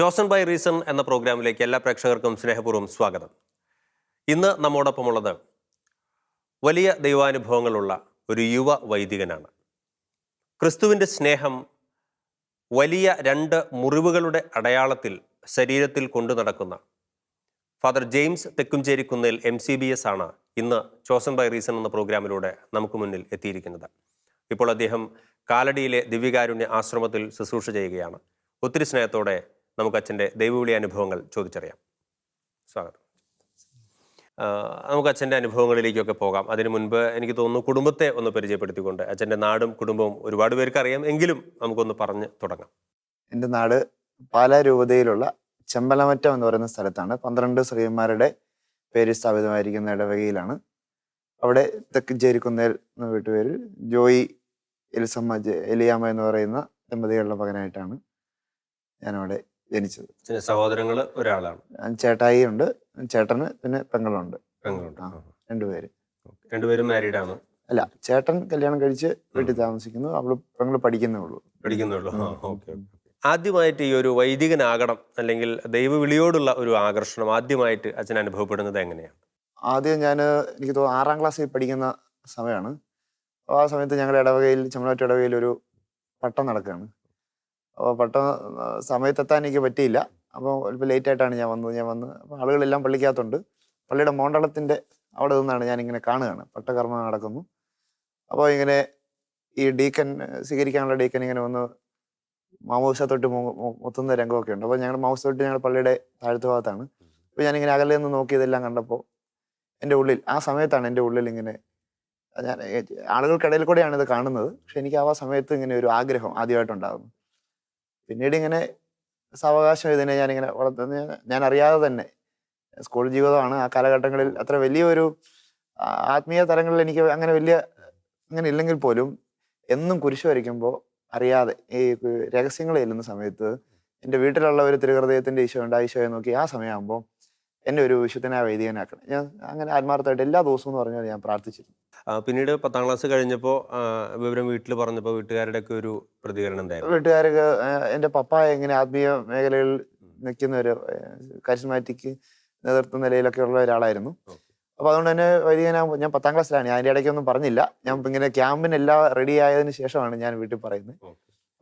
Chosen by reason എന്ന പ്രോഗ്രാമിലേക്ക് എല്ലാ പ്രേക്ഷകർക്കും സ്നേഹപൂർവം സ്വാഗതം. ഇന്ന് നമ്മോടൊപ്പമുള്ളത് വലിയ ദൈവാനുഭവങ്ങളുള്ള ഒരു യുവ വൈദികനാണ്. ക്രിസ്തുവിന്റെ സ്നേഹം വലിയ രണ്ട് മുറിവുകളുടെ അടയാളത്തിൽ ശരീരത്തിൽ കൊണ്ടു നടക്കുന്ന father James Thekkumcherikunnel M C B S ആണ് ഇന്ന് ചോസൺ ബൈ റീസൺ എന്ന പ്രോഗ്രാമിലൂടെ നമുക്ക് മുന്നിൽ എത്തിയിരിക്കുന്നത്. ഇപ്പോൾ അദ്ദേഹം കാലടിയിലെ ദിവ്യകാരുണ്യ ആശ്രമത്തിൽ ശുശ്രൂഷ ചെയ്യുകയാണ്. ഒത്തിരി സ്നേഹത്തോടെ നമുക്ക് അച്ഛന്റെ ദൈവവിളി അനുഭവങ്ങൾ ചോദിച്ചറിയാം. സ്വാഗതം. നമുക്ക് അച്ഛന്റെ അനുഭവങ്ങളിലേക്കൊക്കെ പോകാം. അതിനു മുൻപ് എനിക്ക് തോന്നുന്നു കുടുംബത്തെ ഒന്ന് പരിചയപ്പെടുത്തിക്കൊണ്ട് അച്ഛന്റെ നാടും കുടുംബവും ഒരുപാട് പേർക്ക് അറിയാം എങ്കിലും നമുക്കൊന്ന് പറഞ്ഞ് തുടങ്ങാം. എന്റെ നാട് പാലാ രൂപതയിലുള്ള ചെമ്പലമറ്റം എന്ന് പറയുന്ന സ്ഥലത്താണ്. പന്ത്രണ്ട് ശ്രീമാരുടെ പേര് സ്ഥാപിതമായിരിക്കുന്ന ഇടവകയിലാണ്. അവിടെ തെക്ക് ചേരിക്കുന്നേൽ എന്ന വീട്ടുപേരിൽ ജോയി എലിസമ്മ എലിയാമ്മ എന്ന് പറയുന്ന ദമ്പതികളുടെ മകനായിട്ടാണ് ഞാനവിടെ ജനിച്ചത്. പിന്നെ സഹോദരങ്ങൾ ഒരാളാണ്. ചേട്ടായി ഉണ്ട് ചേട്ടന് പിന്നെ പെങ്ങളുണ്ട്. പെങ്ങളുണ്ട്. രണ്ടുപേര്. രണ്ടുപേരും മാരീഡ് ആണ്. അല്ല ചേട്ടൻ കല്യാണം കഴിച്ച് വീട്ടിൽ താമസിക്കുന്നു അവൾ പെങ്ങൾ പഠിക്കുന്നേ ഉള്ളൂ. പഠിക്കുന്നേ ഉള്ളൂ. ഓക്കെ ആദ്യമായിട്ട് ഈ ഒരു വൈദികനാകണം അല്ലെങ്കിൽ ദൈവവിളിയോടുള്ള ഒരു ആകർഷണം ആദ്യമായിട്ട് അച്ഛൻ അനുഭവപ്പെടുന്നത് എങ്ങനെയാണ്? ആദ്യം ഞാൻ എനിക്ക് തോന്നുന്നു ആറാം ക്ലാസ്സിൽ പഠിക്കുന്ന സമയമാണ്. ആ സമയത്ത് ഞങ്ങളുടെ ഇടവകയിൽ ചെമ്മനാറ്റ് ഇടവകയിൽ ഒരു പട്ടം നടക്കുകയാണ്. അപ്പോൾ പെട്ടെന്ന് സമയത്തെത്താൻ എനിക്ക് പറ്റിയില്ല. അപ്പോൾ ഇപ്പോൾ ലേറ്റ് ആയിട്ടാണ് ഞാൻ വന്നത്. ഞാൻ വന്ന് അപ്പോൾ ആളുകളെല്ലാം പള്ളിക്കകത്തുണ്ട്. പള്ളിയുടെ മോണ്ടളത്തിന്റെ അവിടെ നിന്നാണ് ഞാനിങ്ങനെ കാണുകയാണ്. പട്ടകർമ്മ നടക്കുന്നു. അപ്പോൾ ഇങ്ങനെ ഈ ഡീക്കൻ സ്വീകരിക്കാനുള്ള ഡീക്കൻ ഇങ്ങനെ വന്ന് മാമൂസ തൊട്ട് മുത്തുന്ന രംഗമൊക്കെ ഉണ്ട്. അപ്പോൾ ഞങ്ങളുടെ മാമൂസ തൊട്ട് ഞങ്ങളുടെ പള്ളിയുടെ താഴത്തു ഭാഗത്താണ്. അപ്പോൾ ഞാനിങ്ങനെ അകലെ നിന്ന് നോക്കിയതെല്ലാം കണ്ടപ്പോൾ എന്റെ ഉള്ളിൽ ആ സമയത്താണ് എന്റെ ഉള്ളിൽ ഇങ്ങനെ ഞാൻ ആളുകൾക്കിടയിൽ കൂടെയാണ് ഇത് കാണുന്നത്. പക്ഷെ എനിക്ക് ആ സമയത്ത് ഇങ്ങനെ ഒരു ആഗ്രഹം ആദ്യമായിട്ടുണ്ടാകുന്നു പിന്നീട് ഇങ്ങനെ സാവകാശം ഇതിനെ ഞാനിങ്ങനെ വളർത്തുന്ന ഞാൻ- അറിയാതെ തന്നെ. സ്കൂൾ ജീവിതമാണ്. ആ കാലഘട്ടങ്ങളിൽ അത്ര വലിയൊരു ആത്മീയ തലങ്ങളിൽ എനിക്ക് അങ്ങനെ വലിയ അങ്ങനെ ഇല്ലെങ്കിൽ പോലും എന്നും കുരിശ് വരയ്ക്കുമ്പോൾ അറിയാതെ ഈ രഹസ്യങ്ങൾ ചെല്ലുന്ന സമയത്ത് എന്റെ വീട്ടിലുള്ള ഒരു തിരുഹൃദയത്തിന്റെ ഈശോ ഉണ്ട്. ആ ഈശോയെ നോക്കി ആ സമയമാകുമ്പോൾ എന്നെ ഒരു വിശുദ്ധനായ വൈദികനാക്കണം. ഞാൻ അങ്ങനെ ആത്മാർത്ഥമായിട്ട് എല്ലാ ദിവസവും എന്ന് പറഞ്ഞാൽ ഞാൻ പ്രാർത്ഥിച്ചിരുന്നു. പിന്നീട് പത്താം ക്ലാസ് കഴിഞ്ഞപ്പോൾ വിവരം വീട്ടിൽ പറഞ്ഞപ്പോൾ വീട്ടുകാരുടെ ഒക്കെ ഒരു പ്രതികരണം എന്തായിരുന്നു? വീട്ടുകാർക്ക് എന്റെ പപ്പ എങ്ങനെ ആത്മീയ മേഖലയിൽ നിൽക്കുന്ന ഒരു കരിസ്മാറ്റിക് നേതൃത്വ നിലയിലൊക്കെ ഉള്ള ഒരാളായിരുന്നു. അപ്പോൾ അപ്പൊ അതുകൊണ്ട് തന്നെ വൈദികനാകുമ്പോൾ ഞാൻ പത്താം ക്ലാസ്സിലാണ്. ഞാൻ അതിന്റെ ഇടയ്ക്കൊന്നും പറഞ്ഞില്ല. ഞാൻ ഇങ്ങനെ ക്യാമ്പിനെല്ലാം റെഡി ആയതിന് ശേഷമാണ് ഞാൻ വീട്ടിൽ പറയുന്നത്.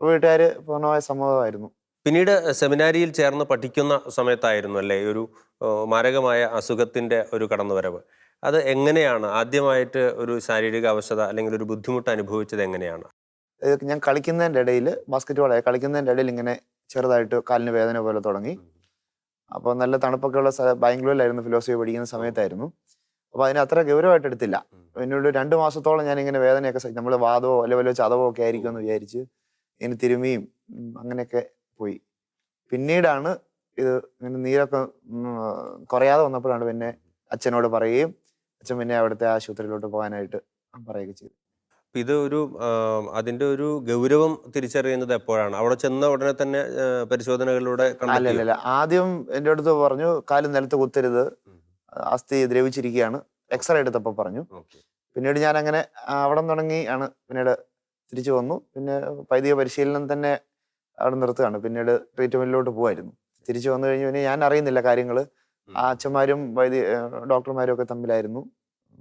വീട്ടുകാർ പൂർണമായ സമ്മതമായിരുന്നു. പിന്നീട് സെമിനാരിയിൽ ചേർന്ന് പഠിക്കുന്ന സമയത്തായിരുന്നു അല്ലേ? ഒരു മാരകമായ അസുഖത്തിന്റെ ഒരു കടന്നുവരവ്. അത് എങ്ങനെയാണ്? ആദ്യമായിട്ട് ഒരു ശാരീരിക അവശത അല്ലെങ്കിൽ ഒരു ബുദ്ധിമുട്ട് അനുഭവിച്ചത് എങ്ങനെയാണ്? ഞാൻ കളിക്കുന്നതിന്റെ ഇടയിൽ ബാസ്കറ്റ് ബോളായി കളിക്കുന്നതിന്റെ ഇടയിൽ ഇങ്ങനെ ചെറുതായിട്ട് കാലിന് വേദന പോലെ തുടങ്ങി. അപ്പോൾ നല്ല തണുപ്പൊക്കെ ഉള്ള ബാംഗ്ലൂരിലായിരുന്നു ഫിലോസഫി പഠിക്കുന്ന സമയത്തായിരുന്നു. അപ്പോൾ അതിനെ അത്ര ഗൗരവമായിട്ട് എടുത്തില്ല. എന്നോട് രണ്ട് മാസത്തോളം ഞാൻ ഇങ്ങനെ വേദനയൊക്കെ നമ്മൾ വാദമോ അല്ലെ വല്ല ചതവോ ഒക്കെ ആയിരിക്കും എന്ന് വിചാരിച്ച് ഇങ്ങനെ തിരുമിയും അങ്ങനെയൊക്കെ പോയി. പിന്നീടാണ് ഇത് ഇങ്ങനെ നീരൊക്കെ കുറയാതെ വന്നപ്പോഴാണ് പിന്നെ അച്ഛനോട് പറയുകയും അച്ഛൻ പിന്നെ അവിടുത്തെ ആശുപത്രിയിലോട്ട് പോകാനായിട്ട് പറയുകയൊക്കെ ചെയ്തു. ഇത് ഒരു അതിന്റെ ഒരു ഗൗരവം തിരിച്ചറിയുന്നത് എപ്പോഴാണ്? അവിടെ ചെന്ന ഉടനെ തന്നെ പരിശോധനകളിലൂടെ അല്ലല്ല അല്ല അല്ല ആദ്യം എന്റെ അടുത്ത് പറഞ്ഞു കാൽ നിലത്ത് കുത്തരുത്. അസ്ഥി ദ്രവിച്ചിരിക്കുകയാണ്. എക്സ്റേ എടുത്തപ്പോൾ പറഞ്ഞു. പിന്നീട് ഞാൻ അങ്ങനെ അവിടെ തുടങ്ങി ആണ് പിന്നീട് തിരിച്ചു വന്നു. പിന്നെ വൈദിക പരിശീലനം തന്നെ അവിടെ നിർത്തുകയാണ്. പിന്നീട് ട്രീറ്റ്മെന്റിലോട്ട് പോവായിരുന്നു. തിരിച്ചു വന്നു കഴിഞ്ഞു പിന്നെ ഞാൻ അറിയുന്നില്ല കാര്യങ്ങൾ ആ അച്ഛന്മാരും വൈദ്യ ഡോക്ടർമാരും ഒക്കെ തമ്മിലായിരുന്നു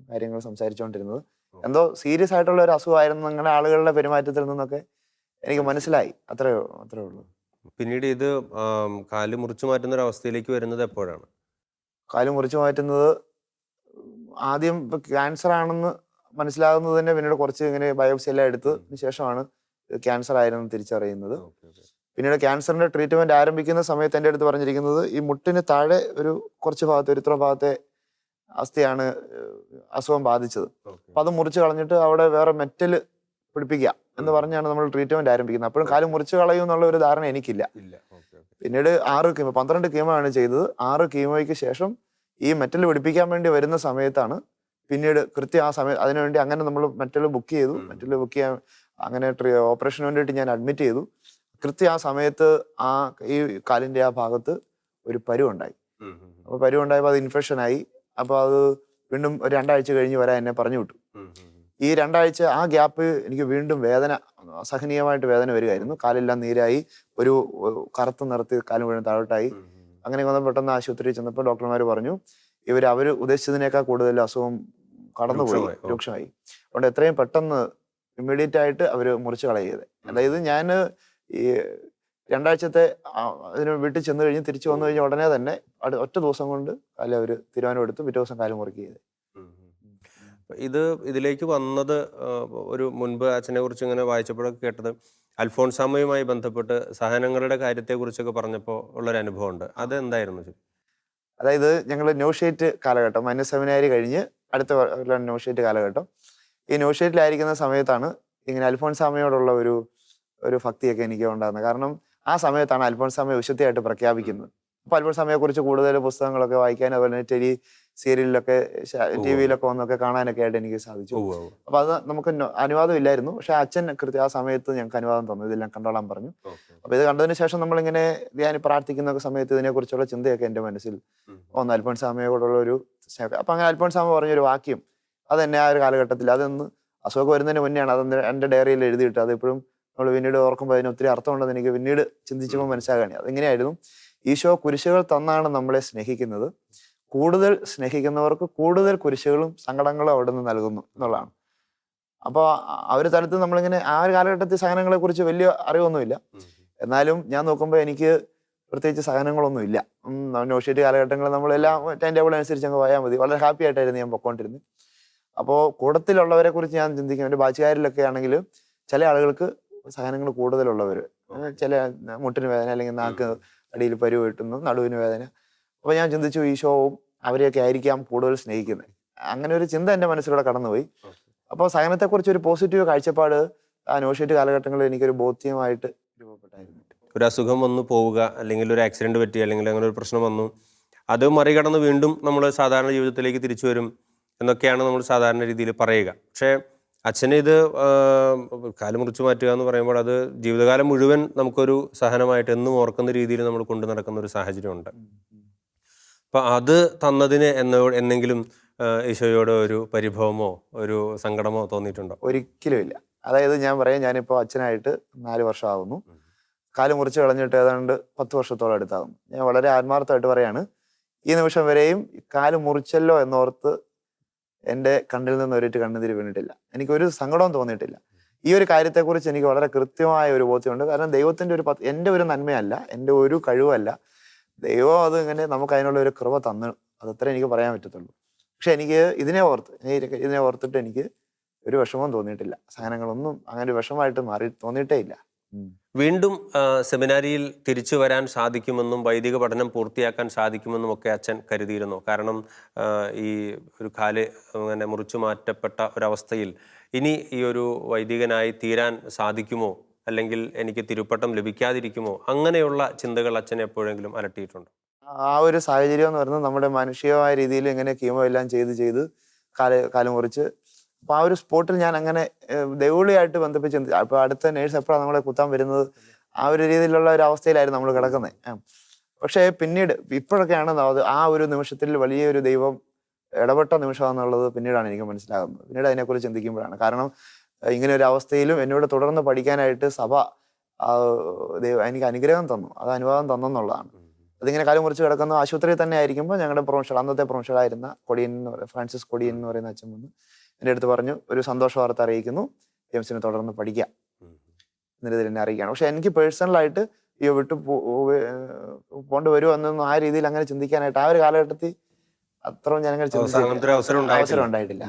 കാര്യങ്ങൾ സംസാരിച്ചുകൊണ്ടിരുന്നത് എന്തോ സീരിയസ് ആയിട്ടുള്ള ഒരു അസുഖമായിരുന്നു അങ്ങനെ ആളുകളുടെ പെരുമാറ്റത്തിൽ നിന്നൊക്കെ എനിക്ക് മനസ്സിലായി. അത്രേ അത്രേ ഉള്ളൂ. പിന്നീട് ഇത് കാൽ മുറിച്ചു മാറ്റുന്ന ഒരു അവസ്ഥയിലേക്ക് വരുന്നത് എപ്പോഴാണ്? കാൽ മുറിച്ചു മാറ്റുന്നത് ആദ്യം ഇപ്പൊ ക്യാൻസർ ആണെന്ന് മനസ്സിലാകുന്നത് തന്നെ പിന്നീട് കുറച്ച് ഇങ്ങനെ ബയോപ്സി എല്ലാം എടുത്തതിന് ശേഷമാണ് ക്യാൻസർ ആയിരുന്നു തിരിച്ചറിയുന്നത്. പിന്നീട് ക്യാൻസറിന്റെ ട്രീറ്റ്മെന്റ് ആരംഭിക്കുന്ന സമയത്ത് എന്റെ അടുത്ത് പറഞ്ഞിരിക്കുന്നത് ഈ മുട്ടിന് താഴെ ഒരു കുറച്ച് ഭാഗത്ത് ഒരു ഇത്ര ഭാഗത്തെ അസ്ഥിയാണ് അസുഖം ബാധിച്ചത്. അപ്പൊ അത് മുറിച്ച് കളഞ്ഞിട്ട് അവിടെ വേറെ മെറ്റൽ പിടിപ്പിക്കുക എന്ന് പറഞ്ഞാണ് നമ്മൾ ട്രീറ്റ്മെന്റ് ആരംഭിക്കുന്നത്. അപ്പോഴും കാൽ മുറിച്ച് കളയും എന്നുള്ള ഒരു ധാരണ എനിക്കില്ല. പിന്നീട് ആറ് കീമോ പന്ത്രണ്ട് കീമോ ആണ് ചെയ്തത്. ആറ് കീമോയ്ക്ക് ശേഷം ഈ മെറ്റൽ പിടിപ്പിക്കാൻ വേണ്ടി വരുന്ന സമയത്താണ് പിന്നീട് കൃത്യം ആ സമയം അതിനുവേണ്ടി അങ്ങനെ നമ്മൾ മെറ്റൽ ബുക്ക് ചെയ്തു. മെറ്റൽ ബുക്ക് ചെയ്യാൻ അങ്ങനെ ഓപ്പറേഷന് വേണ്ടിയിട്ട് ഞാൻ അഡ്മിറ്റ് ചെയ്തു. കൃത്യം ആ സമയത്ത് ആ ഈ കാലിന്റെ ആ ഭാഗത്ത് ഒരു പരുവുണ്ടായി അപ്പോൾ പരുവുണ്ടായപ്പോൾ അത് ഇൻഫെക്ഷൻ ആയി. അപ്പൊ അത് വീണ്ടും ഒരു രണ്ടാഴ്ച കഴിഞ്ഞ് വരാൻ എന്നെ പറഞ്ഞു വിട്ടു. ഈ രണ്ടാഴ്ച ആ ഗ്യാപ്പ് എനിക്ക് വീണ്ടും വേദന അസഹനീയമായിട്ട് വേദന വരികയായിരുന്നു. കാലെല്ലാം നീരായി ഒരു കറുത്ത് കറുത്ത കാലം വീണ് മുഴുവൻ താഴോട്ടായി അങ്ങനെ വന്ന പെട്ടെന്ന് ആശുപത്രിയിൽ ചെന്നപ്പോൾ ഡോക്ടർമാർ പറഞ്ഞു ഇവർ അവർ ഉദ്ദേശിച്ചതിനേക്കാൾ കൂടുതൽ അസുഖം കടന്നുപോയി. രൂക്ഷമായി അതുകൊണ്ട് എത്രയും പെട്ടെന്ന് ഇമ്മീഡിയറ്റ് ആയിട്ട് അവർ മുറിച്ച് കളയത് അതായത് ഞാൻ ഈ രണ്ടാഴ്ചത്തെ അതിന് വീട്ടിൽ ചെന്ന് കഴിഞ്ഞ് തിരിച്ചു വന്നു കഴിഞ്ഞ ഉടനെ തന്നെ ഒറ്റ ദിവസം കൊണ്ട് അല്ല അവർ തീരുമാനം എടുത്തു പിറ്റേ ദിവസം കാലം മുറുക്കി ചെയ്ത്. ഇത് ഇതിലേക്ക് വന്നത് ഒരു മുൻപ് അച്ഛനെ കുറിച്ച് ഇങ്ങനെ വായിച്ചപ്പോഴൊക്കെ കേട്ടത് അൽഫോൺസാമയുമായി ബന്ധപ്പെട്ട് സഹനങ്ങളുടെ കാര്യത്തെക്കുറിച്ചൊക്കെ പറഞ്ഞപ്പോൾ ഉള്ളൊരു അനുഭവമുണ്ട്. അത് എന്തായിരുന്നു ശരി? അതായത് ഞങ്ങൾ നോഷേറ്റ് കാലഘട്ടം മന്യ സെമിനാരി കഴിഞ്ഞ് അടുത്ത നോഷേറ്റ് കാലഘട്ടം. ഈ നോഷേറ്റിലായിരിക്കുന്ന സമയത്താണ് ഇങ്ങനെ അൽഫോൺസാമയോടുള്ള ഒരു ഒരു ഭക്തിയൊക്കെ എനിക്ക് ഉണ്ടായിരുന്നു കാരണം ആ സമയത്താണ് അൽഫോൺസാമയെ വിശുദ്ധിയായിട്ട് പ്രഖ്യാപിക്കുന്നത്. അപ്പൊ അൽഫോൺസാമയെ കുറിച്ച് കൂടുതൽ പുസ്തകങ്ങളൊക്കെ വായിക്കാൻ അതുപോലെ തന്നെ ടെലി സീരിയലിലൊക്കെ ടി വിയിലൊക്കെ വന്നൊക്കെ കാണാനൊക്കെ ആയിട്ട് എനിക്ക് സാധിച്ചു. ഉവ്വ് ഉവ്വ്. അപ്പൊ അത് നമുക്ക് അനുവാദം ഇല്ലായിരുന്നു. പക്ഷെ അച്ഛൻ കൃത്യ ആ സമയത്ത് ഞങ്ങൾക്ക് അനുവാദം തന്നു. ഇതെല്ലാം കണ്ടോളാൻ പറഞ്ഞു. അപ്പോൾ അപ്പൊ ഇത് കണ്ടതിന് ശേഷം നമ്മളിങ്ങനെ ഞാൻ പ്രാർത്ഥിക്കുന്ന സമയത്ത് ഇതിനെക്കുറിച്ചുള്ള ചിന്തയൊക്കെ എന്റെ മനസ്സിൽ. ഒന്ന് അൽഫോൺസാമയോടുള്ള ഒരു അപ്പൊ അങ്ങനെ അൽഫോൺസാമ പറഞ്ഞൊരു വാക്യം അത് എന്നെ ആ ഒരു കാലഘട്ടത്തിൽ അതൊന്ന് അസുഖം വരുന്നതിന് മുന്നെയാണ് അത് എന്റെ ഡയറിയിൽ എഴുതിയിട്ട് അത് ഇപ്പോഴും നമ്മൾ പിന്നീട് ഓർക്കുമ്പോൾ അതിന് ഒത്തിരി അർത്ഥമുണ്ടെന്ന് എനിക്ക് പിന്നീട് ചിന്തിച്ചപ്പോൾ മനസ്സിലാകാണി അതെങ്ങനെയായിരുന്നു. ഈശോ കുരിശുകൾ തന്നാണ് നമ്മളെ സ്നേഹിക്കുന്നത്. കൂടുതൽ സ്നേഹിക്കുന്നവർക്ക് കൂടുതൽ കുരിശുകളും സങ്കടങ്ങളും അവിടെ നിന്ന് നൽകുന്നു എന്നുള്ളതാണ്. അപ്പോൾ ആ ഒരു തലത്തിൽ നമ്മളിങ്ങനെ ആ ഒരു കാലഘട്ടത്തിൽ സഹനങ്ങളെ കുറിച്ച് വലിയ അറിവൊന്നുമില്ല. എന്നാലും ഞാൻ നോക്കുമ്പോൾ എനിക്ക് പ്രത്യേകിച്ച് സഹനങ്ങളൊന്നും ഇല്ല നോഷിയേറ്റ് കാലഘട്ടങ്ങളിൽ നമ്മളെല്ലാം ടൈം ടേബിൾ അനുസരിച്ച് അങ്ങ് പോയാൽ മതി. വളരെ ഹാപ്പി ആയിട്ടായിരുന്നു ഞാൻ പൊക്കോണ്ടിരുന്നത്. അപ്പോൾ കൂടത്തിലുള്ളവരെ കുറിച്ച് ഞാൻ ചിന്തിക്കും. എന്റെ ബാച്ചുകാരിലൊക്കെ ആണെങ്കിൽ ചില ആളുകൾക്ക് സഹനങ്ങൾ കൂടുതലുള്ളവർ ചില മുട്ടിന് വേദന അല്ലെങ്കിൽ നാക്ക് അടിയിൽ പരുവ് കിട്ടുന്നു നടുവിന് വേദന. അപ്പോൾ ഞാൻ ചിന്തിച്ചു ഈശോവും അവരെയൊക്കെ ആയിരിക്കാം കൂടുതൽ സ്നേഹിക്കുന്നത് അങ്ങനെ ഒരു ചിന്ത എന്റെ മനസ്സിലൂടെ കടന്നുപോയി. അപ്പോൾ സഹനത്തെക്കുറിച്ച് ഒരു പോസിറ്റീവ് കാഴ്ചപ്പാട് ആ നോഷീറ്റ് കാലഘട്ടങ്ങളിൽ എനിക്കൊരു ബോധ്യമായിട്ട് രൂപപ്പെട്ടായിരുന്നു. ഒരു അസുഖം വന്നു പോവുക അല്ലെങ്കിൽ ഒരു ആക്സിഡന്റ് പറ്റി അല്ലെങ്കിൽ അങ്ങനെ ഒരു പ്രശ്നം വന്നു അത് മറികടന്ന് വീണ്ടും നമ്മൾ സാധാരണ ജീവിതത്തിലേക്ക് തിരിച്ചു വരും എന്നൊക്കെയാണ് നമ്മൾ സാധാരണ രീതിയിൽ പറയുക. പക്ഷേ അച്ഛന് ഇത് കാൽ മുറിച്ചു മാറ്റുക എന്ന് പറയുമ്പോൾ അത് ജീവിതകാലം മുഴുവൻ നമുക്കൊരു സഹനമായിട്ട് എന്നും ഓർക്കുന്ന രീതിയിൽ നമ്മൾ കൊണ്ടു നടക്കുന്ന ഒരു സാഹചര്യമുണ്ട്. അപ്പൊ അത് തന്നതിന് എന്നോ എന്നെങ്കിലും ഈശോയോട് ഒരു പരിഭവമോ ഒരു സങ്കടമോ തോന്നിയിട്ടുണ്ടോ? ഒരിക്കലും ഇല്ല. അതായത് ഞാൻ പറയാം ഞാനിപ്പോൾ അച്ഛനായിട്ട് നാല് വർഷമാകുന്നു കാൽ മുറിച്ച് കളഞ്ഞിട്ട് ഏതാണ്ട് പത്ത് വർഷത്തോളം അടുത്താകുന്നു ഞാൻ വളരെ ആത്മാർത്ഥമായിട്ട് പറയാണ് ഈ നിമിഷം വരെയും കാൽ മുറിച്ചല്ലോ എന്നോർത്ത് എന്റെ കണ്ണിൽ നിന്ന് ഒരിട്ട് കണ്ണുതിരി വീണിട്ടില്ല. എനിക്ക് ഒരു സങ്കടവും തോന്നിയിട്ടില്ല. ഈ ഒരു കാര്യത്തെക്കുറിച്ച് എനിക്ക് വളരെ കൃത്യമായ ഒരു ബോധ്യമുണ്ട്. കാരണം ദൈവത്തിന്റെ ഒരു പത്ത് എന്റെ ഒരു നന്മയല്ല എന്റെ ഒരു കഴിവല്ല. ദൈവം അത് ഇങ്ങനെ നമുക്ക് അതിനുള്ള ഒരു കൃപ തന്നു അതത്രേ എനിക്ക് പറയാൻ പറ്റത്തുള്ളൂ. പക്ഷെ എനിക്ക് ഇതിനെ ഓർത്ത് ഇതിനെ ഓർത്തിട്ട് എനിക്ക് ഒരു വിഷമവും തോന്നിയിട്ടില്ല. സഹനങ്ങളൊന്നും അങ്ങനെ വിഷമമായിട്ട് മാറി തോന്നിയിട്ടേ ഇല്ല. വീണ്ടും സെമിനാരിയിൽ തിരിച്ചു വരാൻ സാധിക്കുമെന്നും വൈദിക പഠനം പൂർത്തിയാക്കാൻ സാധിക്കുമെന്നും ഒക്കെ അച്ഛൻ കരുതിയിരുന്നു. കാരണം ഈ ഒരു കാൽ അങ്ങനെ മുറിച്ചു മാറ്റപ്പെട്ട ഒരവസ്ഥയിൽ ഇനി ഈ ഒരു വൈദികനായി തീരാൻ സാധിക്കുമോ? അല്ലെങ്കിൽ എനിക്ക് തിരുപ്പട്ടം ലഭിക്കാതിരിക്കുമോ? അങ്ങനെയുള്ള ചിന്തകൾ അച്ഛൻ എപ്പോഴെങ്കിലും അലട്ടിയിട്ടുണ്ട്. ആ ഒരു സാഹചര്യം എന്ന് പറയുന്നത് നമ്മുടെ മാനുഷികമായ രീതിയിൽ ഇങ്ങനെ കീമോ എല്ലാം ചെയ്ത് ചെയ്ത് കാൽ കാൽ മുറിച്ച് അപ്പൊ ആ ഒരു സ്പോട്ടിൽ ഞാൻ അങ്ങനെ ദൈവളിയായിട്ട് ബന്ധിപ്പിച്ചു അപ്പൊ അടുത്ത നേഴ്സ് എപ്പോഴാണ് നമ്മളെ കുത്താൻ വരുന്നത്? ആ ഒരു രീതിയിലുള്ള ഒരു അവസ്ഥയിലായിരുന്നു നമ്മൾ കിടക്കുന്നത് പക്ഷേ പിന്നീട് ഇപ്പോഴൊക്കെയാണ് അത് ആ ഒരു നിമിഷത്തിൽ വലിയൊരു ദൈവം ഇടപെട്ട നിമിഷമാണെന്നുള്ളത് പിന്നീടാണ് എനിക്ക് മനസ്സിലാകുന്നത്. പിന്നീട് അതിനെക്കുറിച്ച് ചിന്തിക്കുമ്പോഴാണ്. കാരണം ഇങ്ങനെ ഒരു അവസ്ഥയിലും എന്നോട് തുടർന്ന് പഠിക്കാനായിട്ട് സഭ ദൈവം എനിക്ക് അനുഗ്രഹം തന്നു. അത് അനുവാദം തന്നെന്നുള്ളതാണ്. അതിങ്ങനെ കാലം മുറിച്ച് കിടക്കുന്ന ആശുപത്രിയിൽ തന്നെ ആയിരിക്കുമ്പോൾ ഞങ്ങളുടെ പ്രൊഫഷണൽ അന്നത്തെ പ്രൊഫഷണലായിരുന്ന കൊടിയൻ എന്ന് പറയുന്ന ഫ്രാൻസിസ് കൊടിയൻ എന്ന് പറയുന്ന അച്ഛൻ വന്ന് എന്റെ അടുത്ത് പറഞ്ഞു ഒരു സന്തോഷ വാർത്ത അറിയിക്കുന്നു. ജെയിംസിനെ തുടർന്ന് പഠിക്കാം. എന്നിട്ട് എന്നെ അറിയിക്കുകയാണ്. പക്ഷെ എനിക്ക് പേഴ്സണലായിട്ട് ഈ വിട്ടു പോണ്ട് വരുമോ എന്നൊന്നും ആ രീതിയിൽ അങ്ങനെ ചിന്തിക്കാനായിട്ട് ആ ഒരു കാലഘട്ടത്തിൽ അത്രയും അവസരം ഉണ്ടായിട്ടില്ല.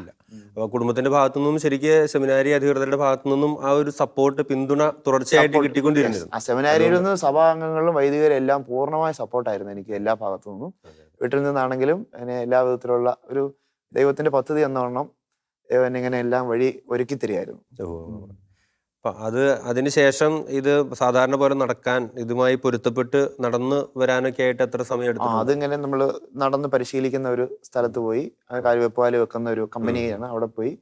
അപ്പൊ കുടുംബത്തിന്റെ ഭാഗത്തു നിന്നും ശരിക്ക് സെമിനാരി അധികൃതരുടെ ഭാഗത്തു നിന്നും ആ ഒരു സപ്പോർട്ട് പിന്തുണ തുടർച്ചയായിട്ട് കിട്ടിക്കൊണ്ടിരുന്നു ആ സെമിനാരിയിൽ നിന്ന് സഭാംഗങ്ങളും വൈദികരും എല്ലാം പൂർണമായ സപ്പോർട്ടായിരുന്നു എനിക്ക് എല്ലാ ഭാഗത്തു നിന്നും വീട്ടിൽ നിന്നാണെങ്കിലും എന്നെ എല്ലാ വിധത്തിലുള്ള ഒരു ദൈവത്തിന്റെ പദ്ധതി എന്നോണം ദൈവം ഇങ്ങനെ എല്ലാം വഴി ഒരുക്കി തരികയായിരുന്നു. അത് അതിനുശേഷം ഇത് സാധാരണ പോലെ നടക്കാൻ ഇതുമായി പൊരുത്തപ്പെട്ട് നടന്നു വരാനൊക്കെ ആയിട്ട് എത്ര സമയം എടുത്തു? അതിങ്ങനെ നമ്മൾ നടന്ന് പരിശീലിക്കുന്ന ഒരു സ്ഥലത്ത് പോയി കാൽ വെപ്പുകാൽ വെക്കുന്ന ഒരു കമ്പനിയാണ് അവിടെ പോയി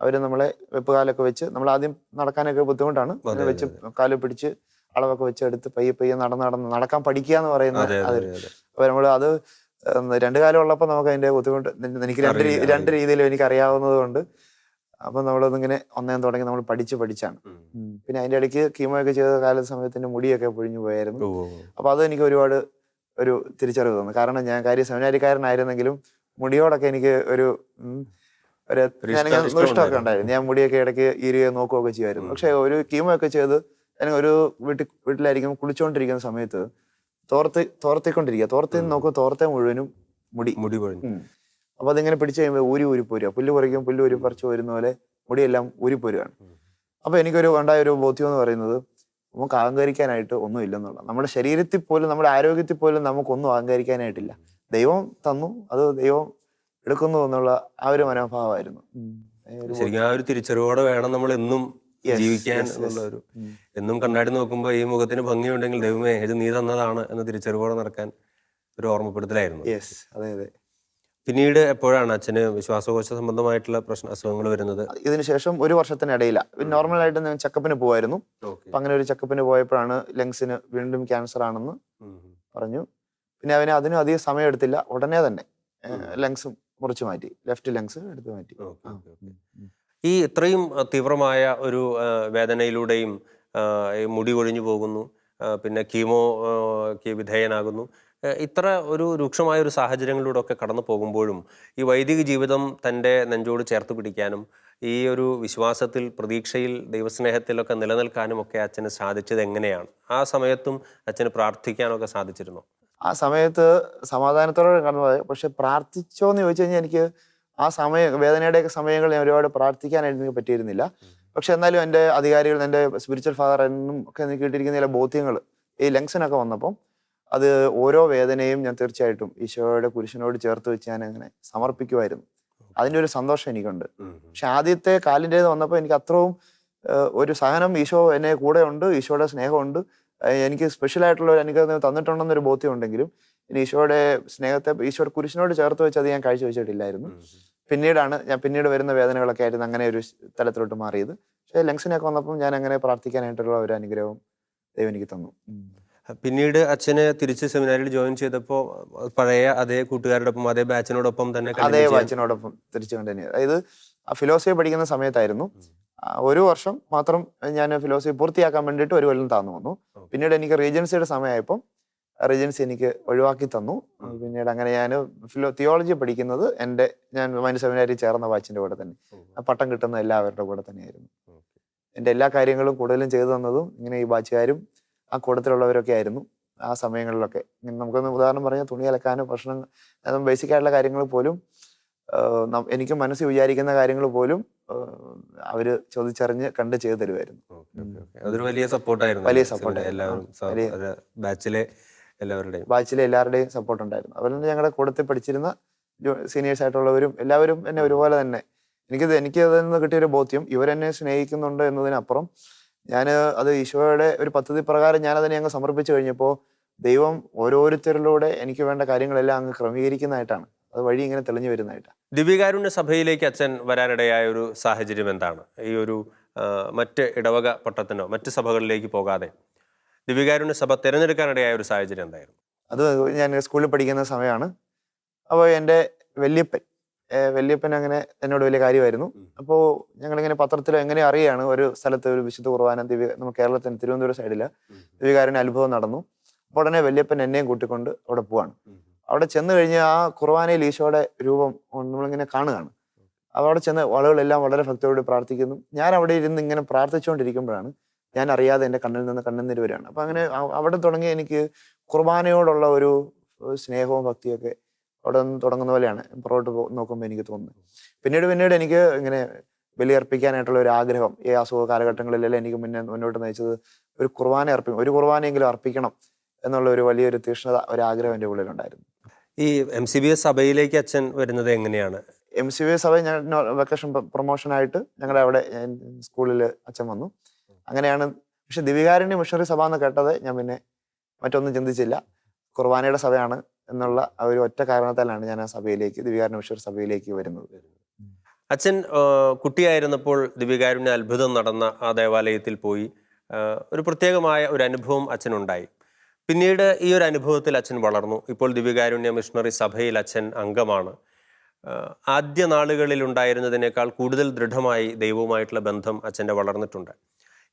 അവർ നമ്മളെ വെപ്പുകാലൊക്കെ വെച്ച് നമ്മൾ ആദ്യം നടക്കാനൊക്കെ ബുദ്ധിമുട്ടാണ്. വെച്ച് കാൽ പിടിച്ച് അളവൊക്കെ വെച്ച് എടുത്ത് പയ്യെ പയ്യെ നടന്ന് നടന്ന് നടക്കാൻ പഠിക്കുക എന്ന് പറയുന്നത് അപ്പൊ നമ്മൾ അത് രണ്ട് കാലം ഉള്ളപ്പോൾ നമുക്ക് അതിന്റെ ബുദ്ധിമുട്ട്. എനിക്ക് രണ്ട് രണ്ട് രീതിയിലും എനിക്ക് അറിയാവുന്നത് കൊണ്ട്. അപ്പം നമ്മളതിങ്ങനെ ഒന്നേം തുടങ്ങി നമ്മൾ പഠിച്ച് പഠിച്ചാണ്. പിന്നെ അതിന്റെ ഇടയ്ക്ക് കീമോ ഒക്കെ ചെയ്ത കാല സമയത്തിന്റെ മുടിയൊക്കെ പൊഴിഞ്ഞു പോയായിരുന്നു. അപ്പൊ അത് എനിക്ക് ഒരുപാട് ഒരു തിരിച്ചറിവ് തോന്നുന്നു കാരണം ഞാൻ കാര്യം സെമിനാരിക്കാരനായിരുന്നെങ്കിലും മുടിയോടൊക്കെ എനിക്ക് ഒരു ഒരു ഇഷ്ടമൊക്കെ ഉണ്ടായിരുന്നു. ഞാൻ മുടിയൊക്കെ ഇടയ്ക്ക് ഈരുകയോ നോക്കുകയൊക്കെ ചെയ്യുമായിരുന്നു. പക്ഷെ ഒരു കീമോ ഒക്കെ ചെയ്ത് അല്ലെങ്കിൽ ഒരു വീട്ടിൽ വീട്ടിലായിരിക്കും കുളിച്ചുകൊണ്ടിരിക്കുന്ന സമയത്ത് തോർത്തി തോർത്തിക്കൊണ്ടിരിക്കുക. തോർത്ത് നോക്കും തോർത്തെ മുഴുവനും മുടി. മുടി പൊഴിഞ്ഞു. അപ്പൊ അതിങ്ങനെ പിടിച്ചു കഴിയുമ്പോൾ ഊരി ഊരി പോരുക. പുല്ല് പറിക്കും പുല്ല് ഊരി പറിച്ചു വരുന്ന പോലെ മുടിയെല്ലാം ഊരി പോരുകയാണ്. അപ്പൊ എനിക്കൊരു ഉണ്ടായ ഒരു ബോധ്യം എന്ന് പറയുന്നത് നമുക്ക് അഹങ്കരിക്കാനായിട്ട് ഒന്നും ഇല്ലെന്നുള്ള. നമ്മുടെ ശരീരത്തിൽ പോലും നമ്മുടെ ആരോഗ്യത്തിൽ പോലും നമുക്കൊന്നും അഹങ്കരിക്കാനായിട്ടില്ല. ദൈവം തന്നു അത് ദൈവം എടുക്കുന്നു എന്നുള്ള ആ ഒരു മനോഭാവമായിരുന്നു. ശരിക്കും ആ ഒരു തിരിച്ചറിവോടെ വേണം നമ്മൾ എന്നും ജീവിക്കാൻ. എന്നുള്ള ഒരു എന്നും കണ്ണാടി നോക്കുമ്പോൾ ഈ മുഖത്തിന് ഭംഗിയുണ്ടെങ്കിൽ ദൈവമേ ഇത് നീ തന്നതാണ് എന്ന് തിരിച്ചറിവോടെ നടക്കാൻ ഒരു ഓർമ്മപ്പെടുത്തലായിരുന്നു. യെസ് അതെ അതെ. പിന്നീട് എപ്പോഴാണ് അച്ഛന് വിശ്വാസകോശ സംബന്ധമായിട്ടുള്ള പ്രശ്ന അസുഖങ്ങൾ വരുന്നത്? ഇതിനുശേഷം ഒരു നോർമൽ ആയിട്ട് ഞാൻ ചെക്കപ്പിന് പോവായിരുന്നു. അപ്പൊ അങ്ങനെ ഒരു ചെക്കപ്പിന് പോയപ്പോഴാണ് ലങ്സിന് വീണ്ടും ക്യാൻസർ ആണെന്ന് പറഞ്ഞു. പിന്നെ അവന് അതിനും അധികം സമയം എടുത്തില്ല. ഉടനെ തന്നെ ലങ്സ് മുറിച്ചു മാറ്റി. ലെഫ്റ്റ് ലങ്സ് എടുത്തു മാറ്റി. ഈ ഇത്രയും തീവ്രമായ ഒരു വേദനയിലൂടെയും മുടി കൊഴിഞ്ഞു പോകുന്നു പിന്നെ കീമോ ആ, വിധേയനാകുന്നു. ഇത്ര ഒരു രൂക്ഷമായ ഒരു സാഹചര്യങ്ങളിലൂടെ ഒക്കെ കടന്നു പോകുമ്പോഴും ഈ വൈദിക ജീവിതം തന്റെ നെഞ്ചോട് ചേർത്ത് പിടിക്കാനും ഈ ഒരു വിശ്വാസത്തിൽ പ്രതീക്ഷയിൽ ദൈവസ്നേഹത്തിലൊക്കെ നിലനിൽക്കാനും ഒക്കെ അച്ഛന് സാധിച്ചത് എങ്ങനെയാണ്? ആ സമയത്തും അച്ഛന് പ്രാർത്ഥിക്കാനൊക്കെ സാധിച്ചിരുന്നു? ആ സമയത്ത് സമാധാനത്തോടെ കടന്നുപോയത് പക്ഷെ പ്രാർത്ഥിച്ചോ എന്ന് ചോദിച്ചു കഴിഞ്ഞാൽ എനിക്ക് ആ സമയ വേദനയുടെയൊക്കെ സമയങ്ങൾ ഞാൻ ഒരുപാട് പ്രാർത്ഥിക്കാനായിട്ട് എനിക്ക് പറ്റിയിരുന്നില്ല. പക്ഷെ എന്നാലും എന്റെ അധികാരികൾ എന്റെ സ്പിരിച്വൽ ഫാദർ എന്നും ഒക്കെ എനിക്ക് കിട്ടിയിരിക്കുന്ന ചില ബോധ്യങ്ങൾ ഈ ലങ്സിനൊക്കെ വന്നപ്പം അത് ഓരോ വേദനയും ഞാൻ തീർച്ചയായിട്ടും ഈശോയുടെ കുരിശിനോട് ചേർത്ത് വെച്ച് ഞാൻ അങ്ങനെ സമർപ്പിക്കുമായിരുന്നു. അതിന്റെ ഒരു സന്തോഷം എനിക്കുണ്ട്. പക്ഷെ ആദ്യത്തെ കാലിന്റേത് വന്നപ്പോൾ എനിക്ക് അത്രയും ഒരു സഹനം ഈശോ എന്നെ കൂടെ ഉണ്ട് ഈശോയുടെ സ്നേഹമുണ്ട്. എനിക്ക് സ്പെഷ്യൽ ആയിട്ടുള്ള ഒരു അനുഗ്രഹം തന്നിട്ടുണ്ടെന്നൊരു ബോധ്യം ഉണ്ടെങ്കിലും ഈശോയുടെ സ്നേഹത്തെ ഈശോയുടെ കുരിശിനോട് ചേർത്ത് വെച്ച് അത് ഞാൻ വെച്ചിട്ടില്ലായിരുന്നു. പിന്നീടാണ് ഞാൻ പിന്നീട് വരുന്ന വേദനകളൊക്കെ ആയിരുന്നു അങ്ങനെ ഒരു തലത്തിലോട്ട് മാറിയത്. പക്ഷേ ലങ്സിനൊക്കെ വന്നപ്പോൾ ഞാൻ അങ്ങനെ പ്രാർത്ഥിക്കാനായിട്ടുള്ള ഒരു അനുഗ്രഹം ദൈവം എനിക്ക് തന്നു. പിന്നീട് അച്ഛനെ തിരിച്ച് സെമിനാരിൽ ജോയിൻ ചെയ്തപ്പോൾ പഴയ അതേ കൂട്ടുകാരോടൊപ്പം അതേ ബാച്ചിനോടൊപ്പം തന്നെ അതേ ബാച്ചിനോടൊപ്പം തിരിച്ചു കൊണ്ട് തിരിച്ചു കണ്ടിന്യൂ അതായത് ഫിലോസഫി പഠിക്കുന്ന സമയത്തായിരുന്നു. ഒരു വർഷം മാത്രം ഞാൻ ഫിലോസഫി പൂർത്തിയാക്കാൻ വേണ്ടിയിട്ട് ഒരു കൊല്ലം താന്നു വന്നു. പിന്നീട് എനിക്ക് റീജൻസിയുടെ സമയമായപ്പം റീജൻസി എനിക്ക് ഒഴിവാക്കി തന്നു. പിന്നീട് അങ്ങനെ ഞാൻ ഫിലോ തിയോളജി പഠിക്കുന്നത് എന്റെ ഞാൻ മൈൻഡ് സെമിനാരിൽ ചേർന്ന വാച്ചിന്റെ കൂടെ തന്നെ. ആ പട്ടം കിട്ടുന്ന എല്ലാവരുടെ കൂടെ തന്നെയായിരുന്നു. എന്റെ എല്ലാ കാര്യങ്ങളും കൂടുതലും ചെയ്തു തന്നതും ഇങ്ങനെ ഈ ബാച്ചുകാരും ആ കൂട്ടത്തിലുള്ളവരൊക്കെ ആയിരുന്നു. ആ സമയങ്ങളിലൊക്കെ. നമുക്കൊന്ന് ഉദാഹരണം പറഞ്ഞാൽ തുണി അലക്കാനോ ഭക്ഷണം ബേസിക് ആയിട്ടുള്ള കാര്യങ്ങൾ പോലും എനിക്ക് മനസ്സിൽ വിചാരിക്കുന്ന കാര്യങ്ങൾ പോലും അവർ ചോദിച്ചറിഞ്ഞ് കണ്ട് ചെയ്തു തരുമായിരുന്നു. അതൊരു വലിയ സപ്പോർട്ടായിരുന്നു വലിയ ആയിരുന്നു. എല്ലാവരും. ബാച്ചിലെ എല്ലാവരുടെയും. ബാച്ചിലെ എല്ലാവരുടെയും സപ്പോർട്ട് ഉണ്ടായിരുന്നു. അതുപോലെ തന്നെ ഞങ്ങളുടെ കൂടത്തിൽ പഠിച്ചിരുന്ന സീനിയേഴ്സ് ആയിട്ടുള്ളവരും എല്ലാവരും എന്നെ ഒരുപോലെ തന്നെ. എനിക്ക് എനിക്ക് അതിൽ നിന്ന് കിട്ടിയൊരു ബോധ്യം ഇവരെന്നെ സ്നേഹിക്കുന്നുണ്ട് എന്നതിനപ്പുറം ഞാൻ അത് ഈശോയുടെ ഒരു പദ്ധതി പ്രകാരം ഞാൻ അതിനെ അങ്ങ് സമർപ്പിച്ചു കഴിഞ്ഞപ്പോൾ ദൈവം ഓരോരുത്തരിലൂടെ എനിക്ക് വേണ്ട കാര്യങ്ങളെല്ലാം അങ്ങ് ക്രമീകരിക്കുന്നതായിട്ടാണ്. അത് വഴി ഇങ്ങനെ തെളിഞ്ഞു വരുന്നതായിട്ടാണ് ദിവ്യകാരുണ്യ സഭയിലേക്ക് അച്ഛൻ വരാനിടയായ ഒരു സാഹചര്യം എന്താണ്? ഈ ഒരു മറ്റ് ഇടവക പട്ടത്തിനോ മറ്റ് സഭകളിലേക്ക് പോകാതെ? ദിവ്യകാരുണ്യ സഭ തിരഞ്ഞെടുക്കാനിടയായ ഒരു സാഹചര്യം എന്തായിരുന്നു? അത് ഞാൻ സ്കൂളിൽ പഠിക്കുന്ന സമയമാണ്. അപ്പോൾ എന്റെ വല്യപ്പൻ വല്യപ്പൻ അങ്ങനെ എന്നോട് വലിയ കാര്യമായിരുന്നു. അപ്പോൾ ഞങ്ങളിങ്ങനെ പത്രത്തിൽ എങ്ങനെ അറിയാണ് ഒരു സ്ഥലത്ത് ഒരു വിശുദ്ധ കുർബാന ദിവ്യ നമ്മൾ കേരളത്തിന് തിരുവനന്തപുരം സൈഡിൽ ദിവ്യകാരന് അനുഭവം നടന്നു. അപ്പോൾ ഉടനെ വല്യപ്പൻ എന്നെയും കൂട്ടിക്കൊണ്ട് അവിടെ പോവാണ്. അവിടെ ചെന്ന് കഴിഞ്ഞ് ആ കുർബാനയിൽ ഈശോയുടെ രൂപം നമ്മളിങ്ങനെ കാണുകയാണ്. അവിടെ ചെന്ന് ആളുകളെല്ലാം വളരെ ഭക്തിയോട് പ്രാർത്ഥിക്കുന്നു. ഞാൻ അവിടെ ഇരുന്ന് ഇങ്ങനെ പ്രാർത്ഥിച്ചുകൊണ്ടിരിക്കുമ്പോഴാണ് ഞാൻ അറിയാതെ എന്റെ കണ്ണിൽ നിന്ന് കണ്ണുനീര് വരികയാണ്. അപ്പം അങ്ങനെ അവിടെ തുടങ്ങി എനിക്ക് കുർബാനയോടുള്ള ഒരു സ്നേഹവും ഭക്തിയൊക്കെ അവിടെ നിന്ന് തുടങ്ങുന്ന പോലെയാണ് പുറകോട്ട് പോ- നോക്കുമ്പോൾ എനിക്ക് തോന്നുന്നത്. പിന്നീട് പിന്നീട് എനിക്ക് ഇങ്ങനെ ബലിയർപ്പിക്കാനായിട്ടുള്ള ഒരു ആഗ്രഹം ഈ അസുഖ കാലഘട്ടങ്ങളിലെല്ലാം എനിക്ക് മുന്നേ മുന്നോട്ട് നയിച്ചത് ഒരു കുർബാന അർപ്പിക്കും ഒരു കുർബാനയെങ്കിലും അർപ്പിക്കണം എന്നുള്ള ഒരു വലിയൊരു തീക്ഷ്ണത ഒരു ആഗ്രഹം എന്റെ ഉള്ളിലുണ്ടായിരുന്നു. ഈ എം സി ബി എസ് സഭയിലേക്ക് അച്ഛൻ വരുന്നത് എങ്ങനെയാണ്? എം സി ബി എസ് സഭ ഞാൻ വെക്കേഷൻ പ്രൊമോഷനായിട്ട് ഞങ്ങളുടെ അവിടെ സ്കൂളിൽ അച്ഛൻ വന്നു. അങ്ങനെയാണ്. പക്ഷെ ദിവികാരുണ്യ മിഷണറി സഭ എന്ന് കേട്ടത് ഞാൻ പിന്നെ മറ്റൊന്നും ചിന്തിച്ചില്ല. കുർബാനയുടെ സഭയാണ് എന്നുള്ള ഒരു ഒറ്റ കാരണത്താലാണ് ഞാൻ ആ സഭയിലേക്ക് ദിവികാരുണ്യ മിഷണറി സഭയിലേക്ക് വരുന്നത്. അച്ഛൻ കുട്ടിയായിരുന്നപ്പോൾ ദിവ്യകാരുണ്യ അത്ഭുതം നടന്ന ആ ദേവാലയത്തിൽ പോയി. ഒരു പ്രത്യേകമായ ഒരു അനുഭവം അച്ഛനുണ്ടായി. പിന്നീട് ഈ ഒരു അനുഭവത്തിൽ അച്ഛൻ വളർന്നു. ഇപ്പോൾ ദിവ്യകാരുണ്യ മിഷണറി സഭയിൽ അച്ഛൻ അംഗമാണ്. ആദ്യ നാളുകളിൽ ഉണ്ടായിരുന്നതിനേക്കാൾ കൂടുതൽ ദൃഢമായി ദൈവവുമായിട്ടുള്ള ബന്ധം അച്ഛന്റെ വളർന്നിട്ടുണ്ട്.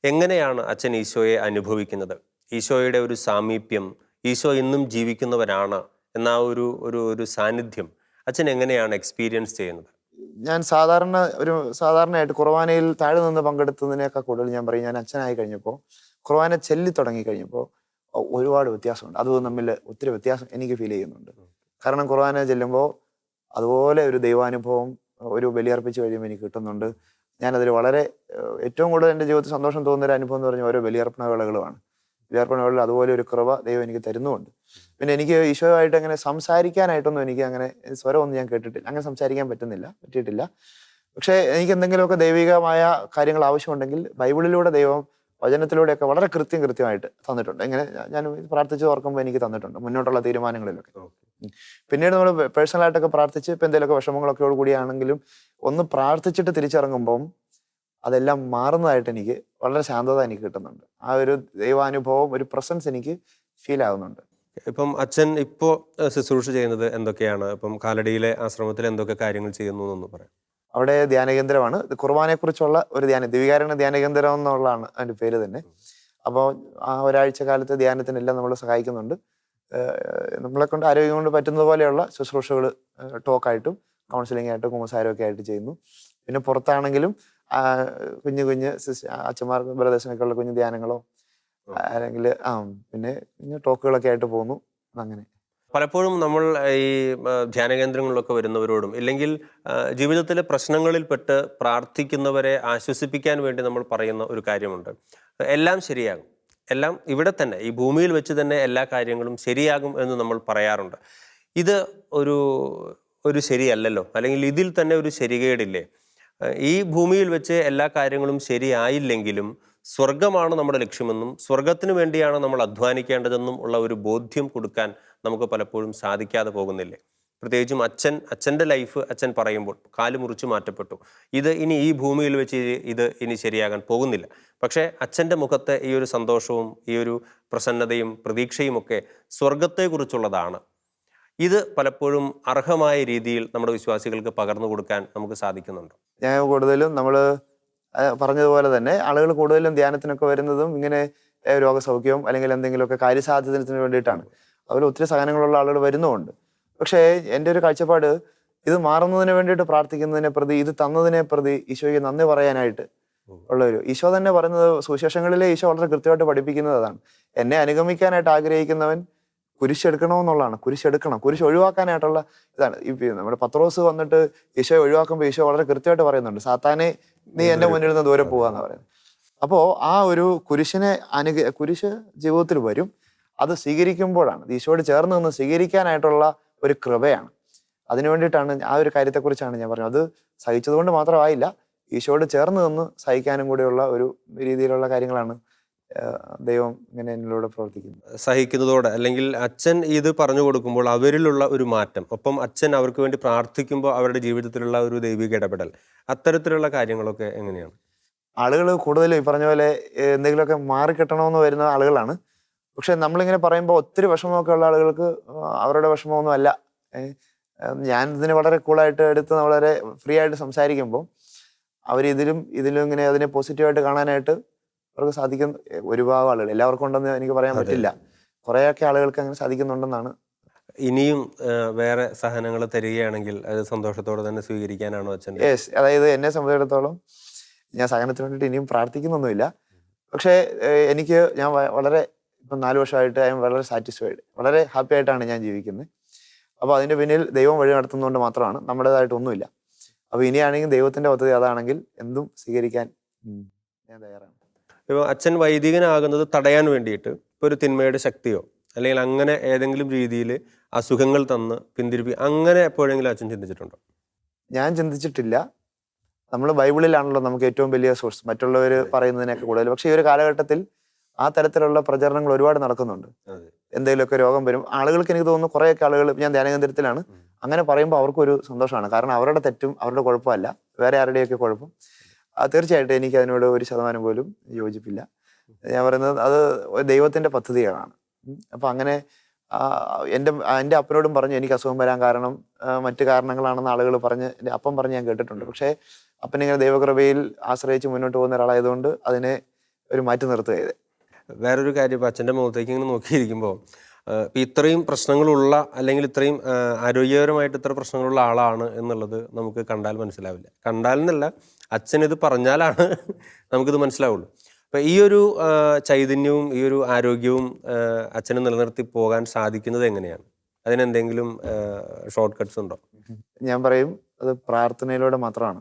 എങ്ങനെയാണ് അച്ഛൻ ഈശോയെ അനുഭവിക്കുന്നത്? ഈശോയുടെ ഒരു സാമീപ്യം ഈശോ ഇന്നും ജീവിക്കുന്നവരാണ് എന്ന ഒരു ഒരു ഒരു സാന്നിധ്യം അച്ഛൻ എങ്ങനെയാണ് എക്സ്പീരിയൻസ് ചെയ്യുന്നത്? ഞാൻ സാധാരണ ഒരു സാധാരണയായിട്ട് കുർബാനയിൽ താഴെ നിന്ന് പങ്കെടുത്തതിനേക്കാൾ കൂടുതൽ ഞാൻ പറയും ഞാൻ അച്ഛനായി കഴിഞ്ഞപ്പോൾ കുർബാന ചെല്ലി തുടങ്ങി കഴിഞ്ഞപ്പോൾ ഒരുപാട് വ്യത്യാസമുണ്ട്. അത് തമ്മിൽ ഒത്തിരി വ്യത്യാസം എനിക്ക് ഫീൽ ചെയ്യുന്നുണ്ട്. കാരണം കുർബാന ചെല്ലുമ്പോൾ അതുപോലെ ഒരു ദൈവാനുഭവം ഒരു ബലിയർപ്പിച്ച് കഴിയുമ്പോൾ എനിക്ക് കിട്ടുന്നുണ്ട്. ഞാനതിൽ വളരെ ഏറ്റവും കൂടുതൽ എന്റെ ജീവിതത്തിൽ സന്തോഷം തോന്നുന്ന ഒരു അനുഭവം എന്ന് പറഞ്ഞാൽ ഓരോ ബലിയർപ്പണ വേളകളുമാണ് ബലിയർപ്പണ വേളകൾ അതുപോലെ ഒരു കൃപ ദൈവം എനിക്ക് തരുന്നുമുണ്ട്. പിന്നെ എനിക്ക് ഈശോയുമായിട്ട് അങ്ങനെ സംസാരിക്കാനായിട്ടൊന്നും എനിക്ക് അങ്ങനെ സ്വരമൊന്നും ഞാൻ കേട്ടിട്ടില്ല. അങ്ങനെ സംസാരിക്കാൻ പറ്റുന്നില്ല പറ്റിയിട്ടില്ല. പക്ഷേ എനിക്ക് എന്തെങ്കിലുമൊക്കെ ദൈവികമായ കാര്യങ്ങൾ ആവശ്യമുണ്ടെങ്കിൽ ബൈബിളിലൂടെ ദൈവം വചനത്തിലൂടെയൊക്കെ വളരെ കൃത്യം കൃത്യമായിട്ട് തന്നിട്ടുണ്ട്. ഇങ്ങനെ ഞാൻ പ്രാർത്ഥിച്ച് ഓർക്കുമ്പോൾ എനിക്ക് തന്നിട്ടുണ്ട്. മുന്നോട്ടുള്ള തീരുമാനങ്ങളിലൊക്കെ. പിന്നീട് നമ്മൾ പേഴ്സണലായിട്ടൊക്കെ പ്രാർത്ഥിച്ച് ഇപ്പം എന്തെങ്കിലുമൊക്കെ വിഷമങ്ങളൊക്കെ കൂടിയാണെങ്കിലും ഒന്ന് പ്രാർത്ഥിച്ചിട്ട് തിരിച്ചിറങ്ങുമ്പം അതെല്ലാം മാറുന്നതായിട്ട് എനിക്ക് വളരെ ശാന്തത എനിക്ക് കിട്ടുന്നുണ്ട്. ആ ഒരു ദൈവാനുഭവം ഒരു പ്രസൻസ് എനിക്ക് ഫീൽ ആകുന്നുണ്ട് ഇപ്പം അച്ഛൻ ഇപ്പോൾ ശുശ്രൂഷ ചെയ്യുന്നത് എന്തൊക്കെയാണ്? ഇപ്പം കാലടിയിലെ ആശ്രമത്തിൽ എന്തൊക്കെ കാര്യങ്ങൾ ചെയ്യുന്നു എന്നൊന്ന് പറയാം. അവിടെ ധ്യാനകേന്ദ്രമാണ്. കുർബാനയെ കുർബാനയെക്കുറിച്ചുള്ള ഒരു ധ്യാന ദിവികാരണ ധ്യാനകേന്ദ്രം എന്നുള്ളതാണ് അതിന്റെ പേര് തന്നെ. അപ്പോൾ ആ ഒരാഴ്ച കാലത്തെ ധ്യാനത്തിനെല്ലാം നമ്മൾ സഹായിക്കുന്നുണ്ട്. നമ്മളെ കൊണ്ട് ആരോഗ്യം കൊണ്ട് പറ്റുന്നത് പോലെയുള്ള ശുശ്രൂഷകൾ ടോക്കായിട്ടും കൗൺസിലിംഗ് ആയിട്ടും കുമ്പസാരമൊക്കെ ആയിട്ട് ചെയ്യുന്നു. പിന്നെ പുറത്താണെങ്കിലും കുഞ്ഞു കുഞ്ഞ് സിസ് അച്ഛന്മാർക്ക് ബ്രദേഴ്സിനൊക്കെ ഉള്ള കുഞ്ഞു ധ്യാനങ്ങളോ അല്ലെങ്കിൽ ആ പിന്നെ കുഞ്ഞു ടോക്കുകളൊക്കെ ആയിട്ട് പോകുന്നു അങ്ങനെ. പലപ്പോഴും നമ്മൾ ഈ ധ്യാന കേന്ദ്രങ്ങളിലൊക്കെ വരുന്നവരോടും ഇല്ലെങ്കിൽ ജീവിതത്തിലെ ജീവിതത്തിലെ പ്രശ്നങ്ങളിൽപ്പെട്ട് പ്രാർത്ഥിക്കുന്നവരെ ആശ്വസിപ്പിക്കാൻ വേണ്ടി നമ്മൾ പറയുന്ന ഒരു കാര്യമുണ്ട്. എല്ലാം ശരിയാകും. എല്ലാം ഇവിടെ തന്നെ ഈ ഭൂമിയിൽ വെച്ച് തന്നെ എല്ലാ കാര്യങ്ങളും ശരിയാകും എന്ന് നമ്മൾ പറയാറുണ്ട്. ഇത് ഒരു ഒരു ശരിയല്ലല്ലോ? അല്ലെങ്കിൽ ഇതിൽ തന്നെ ഒരു ശരികേടില്ലേ? ഈ ഭൂമിയിൽ വെച്ച് എല്ലാ കാര്യങ്ങളും ശരിയായില്ലെങ്കിലും സ്വർഗമാണ് നമ്മുടെ ലക്ഷ്യമെന്നും സ്വർഗത്തിന് വേണ്ടിയാണ് നമ്മൾ അധ്വാനിക്കേണ്ടതെന്നും ഉള്ള ഒരു ബോധ്യം കൊടുക്കാൻ നമുക്ക് പലപ്പോഴും സാധിക്കാതെ പോകുന്നില്ലേ? പ്രത്യേകിച്ചും അച്ഛൻ അച്ഛന്റെ ലൈഫ് അച്ഛൻ പറയുമ്പോൾ കാൽ മുറിച്ച് മാറ്റപ്പെട്ടു. ഇത് ഇനി ഈ ഭൂമിയിൽ വെച്ച് ഇത് ഇനി ശരിയാകാൻ പോകുന്നില്ല. പക്ഷേ അച്ഛന്റെ മുഖത്തെ ഈ ഒരു സന്തോഷവും ഈ ഒരു പ്രസന്നതയും പ്രതീക്ഷയും ഒക്കെ സ്വർഗത്തെക്കുറിച്ചുള്ളതാണ് ഇത് പലപ്പോഴും അർഹമായ രീതിയിൽ നമ്മുടെ വിശ്വാസികൾക്ക് പകർന്നു കൊടുക്കാൻ നമുക്ക് സാധിക്കുന്നുണ്ട്. ഞാൻ കൂടുതലും നമ്മൾ പറഞ്ഞതുപോലെ തന്നെ ആളുകൾ കൂടുതലും ധ്യാനത്തിനൊക്കെ വരുന്നതും ഇങ്ങനെ രോഗസൗഖ്യവും അല്ലെങ്കിൽ എന്തെങ്കിലുമൊക്കെ കാര്യസാധ്യതത്തിന് വേണ്ടിയിട്ടാണ്. അവർ ഒത്തിരി സഹനങ്ങളുള്ള ആളുകൾ വരുന്നുമുണ്ട്. പക്ഷേ എന്റെ ഒരു കാഴ്ചപ്പാട് ഇത് മാറുന്നതിന് വേണ്ടിയിട്ട് പ്രാർത്ഥിക്കുന്നതിനെ പ്രതി ഇത് തന്നതിനെ പ്രതി ഈശോയ്ക്ക് നന്ദി പറയാനായിട്ട് ഉള്ള ഒരു ഈശോ തന്നെ പറയുന്നത് സുവിശേഷങ്ങളിലെ ഈശോ വളരെ കൃത്യമായിട്ട് പഠിപ്പിക്കുന്നത് അതാണ്. എന്നെ അനുഗമിക്കാനായിട്ട് ആഗ്രഹിക്കുന്നവൻ കുരിശെടുക്കണമെന്നുള്ളതാണ്. കുരിശെടുക്കണം കുരിശ് ഒഴിവാക്കാനായിട്ടുള്ള ഇതാണ്. ഈ നമ്മുടെ പത്രോസ് വന്നിട്ട് ഈശോ ഒഴിവാക്കുമ്പോൾ ഈശോ വളരെ കൃത്യമായിട്ട് പറയുന്നുണ്ട് സാത്താനെ നീ എന്റെ മുന്നിൽ നിന്ന് ദൂരെ പോവാന്ന് പറയുന്നത്. അപ്പോൾ ആ ഒരു കുരിശിനെ അനുഗ കുരിശ് ജീവിതത്തിൽ വരും. അത് സ്വീകരിക്കുമ്പോഴാണ് ഈശോയോട് ചേർന്ന് നിന്ന് സ്വീകരിക്കാനായിട്ടുള്ള ഒരു കൃപയാണ്. അതിനു വേണ്ടിയിട്ടാണ് ആ ഒരു കാര്യത്തെക്കുറിച്ചാണ് ഞാൻ പറഞ്ഞത്. അത് സഹിച്ചതുകൊണ്ട് മാത്രമായില്ല ഈശോയോട് ചേർന്ന് നിന്ന് സഹിക്കാനും കൂടെയുള്ള ഒരു രീതിയിലുള്ള കാര്യങ്ങളാണ് ദൈവം ഇങ്ങനെ എന്നിലൂടെ പ്രവർത്തിക്കുന്നത്. സഹിക്കുന്നതോടെ അല്ലെങ്കിൽ അച്ഛൻ ഇത് പറഞ്ഞു കൊടുക്കുമ്പോൾ അവരിലുള്ള ഒരു മാറ്റം ഒപ്പം അച്ഛൻ അവർക്ക് വേണ്ടി പ്രാർത്ഥിക്കുമ്പോൾ അവരുടെ ജീവിതത്തിലുള്ള ഒരു ദൈവിക ഇടപെടൽ അത്തരത്തിലുള്ള കാര്യങ്ങളൊക്കെ എങ്ങനെയാണ്? ആളുകൾ കൂടുതലും ഈ പറഞ്ഞ പോലെ എന്തെങ്കിലുമൊക്കെ മാറിക്കിട്ടണമെന്ന് വരുന്ന ആളുകളാണ്. പക്ഷെ നമ്മളിങ്ങനെ പറയുമ്പോൾ ഒത്തിരി വിഷമമൊക്കെ ഉള്ള ആളുകൾക്ക് അവരുടെ വിഷമമൊന്നും അല്ല. ഞാൻ ഇതിനെ വളരെ കൂളായിട്ട് എടുത്ത് വളരെ ഫ്രീ ആയിട്ട് സംസാരിക്കുമ്പോൾ അവർ ഇതിലും ഇതിലും ഇങ്ങനെ അതിനെ പോസിറ്റീവായിട്ട് കാണാനായിട്ട് അവർക്ക് സാധിക്കുന്ന ഒരുപാട് ആളുകൾ. എല്ലാവർക്കും ഉണ്ടെന്ന് എനിക്ക് പറയാൻ പറ്റില്ല. കുറേയൊക്കെ ആളുകൾക്ക് അങ്ങനെ സാധിക്കുന്നുണ്ടെന്നാണ്. ഇനിയും വേറെ സഹനങ്ങൾ തരികയാണെങ്കിൽ അത് സന്തോഷത്തോടെ തന്നെ സ്വീകരിക്കാനാണോ അച്ഛൻ? യെസ് അതായത് എന്നെ സംബന്ധിച്ചിടത്തോളം ഞാൻ സഹനത്തിന് വേണ്ടിയിട്ട് ഇനിയും പ്രാർത്ഥിക്കുന്നൊന്നുമില്ല. പക്ഷേ എനിക്ക് ഞാൻ വളരെ ഇപ്പം നാല് വർഷമായിട്ട് ഐ എം വളരെ സാറ്റിസ്ഫൈഡ് വളരെ ഹാപ്പി ആയിട്ടാണ് ഞാൻ ജീവിക്കുന്നത്. അപ്പോൾ അതിന്റെ പിന്നിൽ ദൈവം വഴി നടത്തുന്നതുകൊണ്ട് മാത്രമാണ് നമ്മുടേതായിട്ടൊന്നുമില്ല അപ്പോൾ ഇനിയാണെങ്കിൽ ദൈവത്തിന്റെ പദ്ധതി അതാണെങ്കിൽ എന്തും സ്വീകരിക്കാൻ ഞാൻ തയ്യാറാണ്. ഇപ്പോൾ അച്ഛൻ വൈദികനാകുന്നത് തടയാൻ വേണ്ടിയിട്ട് ഇപ്പോൾ ഒരു തിന്മയുടെ ശക്തിയോ അല്ലെങ്കിൽ അങ്ങനെ ഏതെങ്കിലും രീതിയിൽ അസുഖങ്ങൾ തന്ന് പിന്തിരിപ്പി അങ്ങനെ എപ്പോഴെങ്കിലും അച്ഛൻ ചിന്തിച്ചിട്ടുണ്ടോ? ഞാൻ ചിന്തിച്ചിട്ടില്ല. നമ്മൾ ബൈബിളിലാണല്ലോ നമുക്ക് ഏറ്റവും വലിയ സോഴ്സ് മറ്റുള്ളവർ പറയുന്നതിനൊക്കെ കൂടുതൽ. പക്ഷേ ഈ ഒരു കാലഘട്ടത്തിൽ ആ തരത്തിലുള്ള പ്രചരണങ്ങൾ ഒരുപാട് നടക്കുന്നുണ്ട്. എന്തെങ്കിലുമൊക്കെ രോഗം വരും. ആളുകൾക്ക് എനിക്ക് തോന്നുന്നു കുറേയൊക്കെ ആളുകൾ ഞാൻ ധ്യാനകേന്ദ്രത്തിലാണ്. അങ്ങനെ പറയുമ്പോൾ അവർക്കൊരു സന്തോഷമാണ്. കാരണം അവരുടെ തെറ്റും അവരുടെ കുഴപ്പമല്ല. വേറെ ആരുടെയൊക്കെ കുഴപ്പം? തീർച്ചയായിട്ടും എനിക്ക് അതിനോട് ഒരു ശതമാനം പോലും യോജിപ്പില്ല. ഞാൻ പറയുന്നത് അത് ദൈവത്തിന്റെ പദ്ധതികളാണ്. അപ്പൊ അങ്ങനെ എന്റെ എന്റെ എന്റെ അപ്പനോടും പറഞ്ഞു എനിക്ക് അസുഖം വരാൻ കാരണം മറ്റു കാരണങ്ങളാണെന്ന് ആളുകൾ പറഞ്ഞ് എന്റെ അപ്പം പറഞ്ഞ് ഞാൻ കേട്ടിട്ടുണ്ട്. പക്ഷേ അപ്പനിങ്ങനെ ദൈവകൃപയിൽ ആശ്രയിച്ച് മുന്നോട്ട് പോകുന്ന ഒരാളായതുകൊണ്ട് അതിനെ ഒരു മാറ്റി നിർത്തുക വേറൊരു കാര്യം ഇപ്പോൾ അച്ഛന്റെ മുഖത്തേക്ക് ഇങ്ങനെ നോക്കിയിരിക്കുമ്പോൾ ഇപ്പം ഇത്രയും പ്രശ്നങ്ങളുള്ള അല്ലെങ്കിൽ ഇത്രയും ആരോഗ്യകരമായിട്ട് ഇത്ര പ്രശ്നങ്ങളുള്ള ആളാണ് എന്നുള്ളത് നമുക്ക് കണ്ടാൽ മനസ്സിലാവില്ല. കണ്ടാൽ എന്നല്ല അച്ഛൻ ഇത് പറഞ്ഞാലാണ് നമുക്കിത് മനസ്സിലാവുള്ളൂ. അപ്പോൾ ഈ ഒരു ചൈതന്യവും ഈ ഒരു ആരോഗ്യവും അച്ഛന് നിലനിർത്തി പോകാൻ സാധിക്കുന്നത് എങ്ങനെയാണ്? അതിനെന്തെങ്കിലും ഷോർട്ട് കട്ട്സ് ഉണ്ടോ? ഞാൻ പറയും അത് പ്രാർത്ഥനയിലൂടെ മാത്രമാണ്.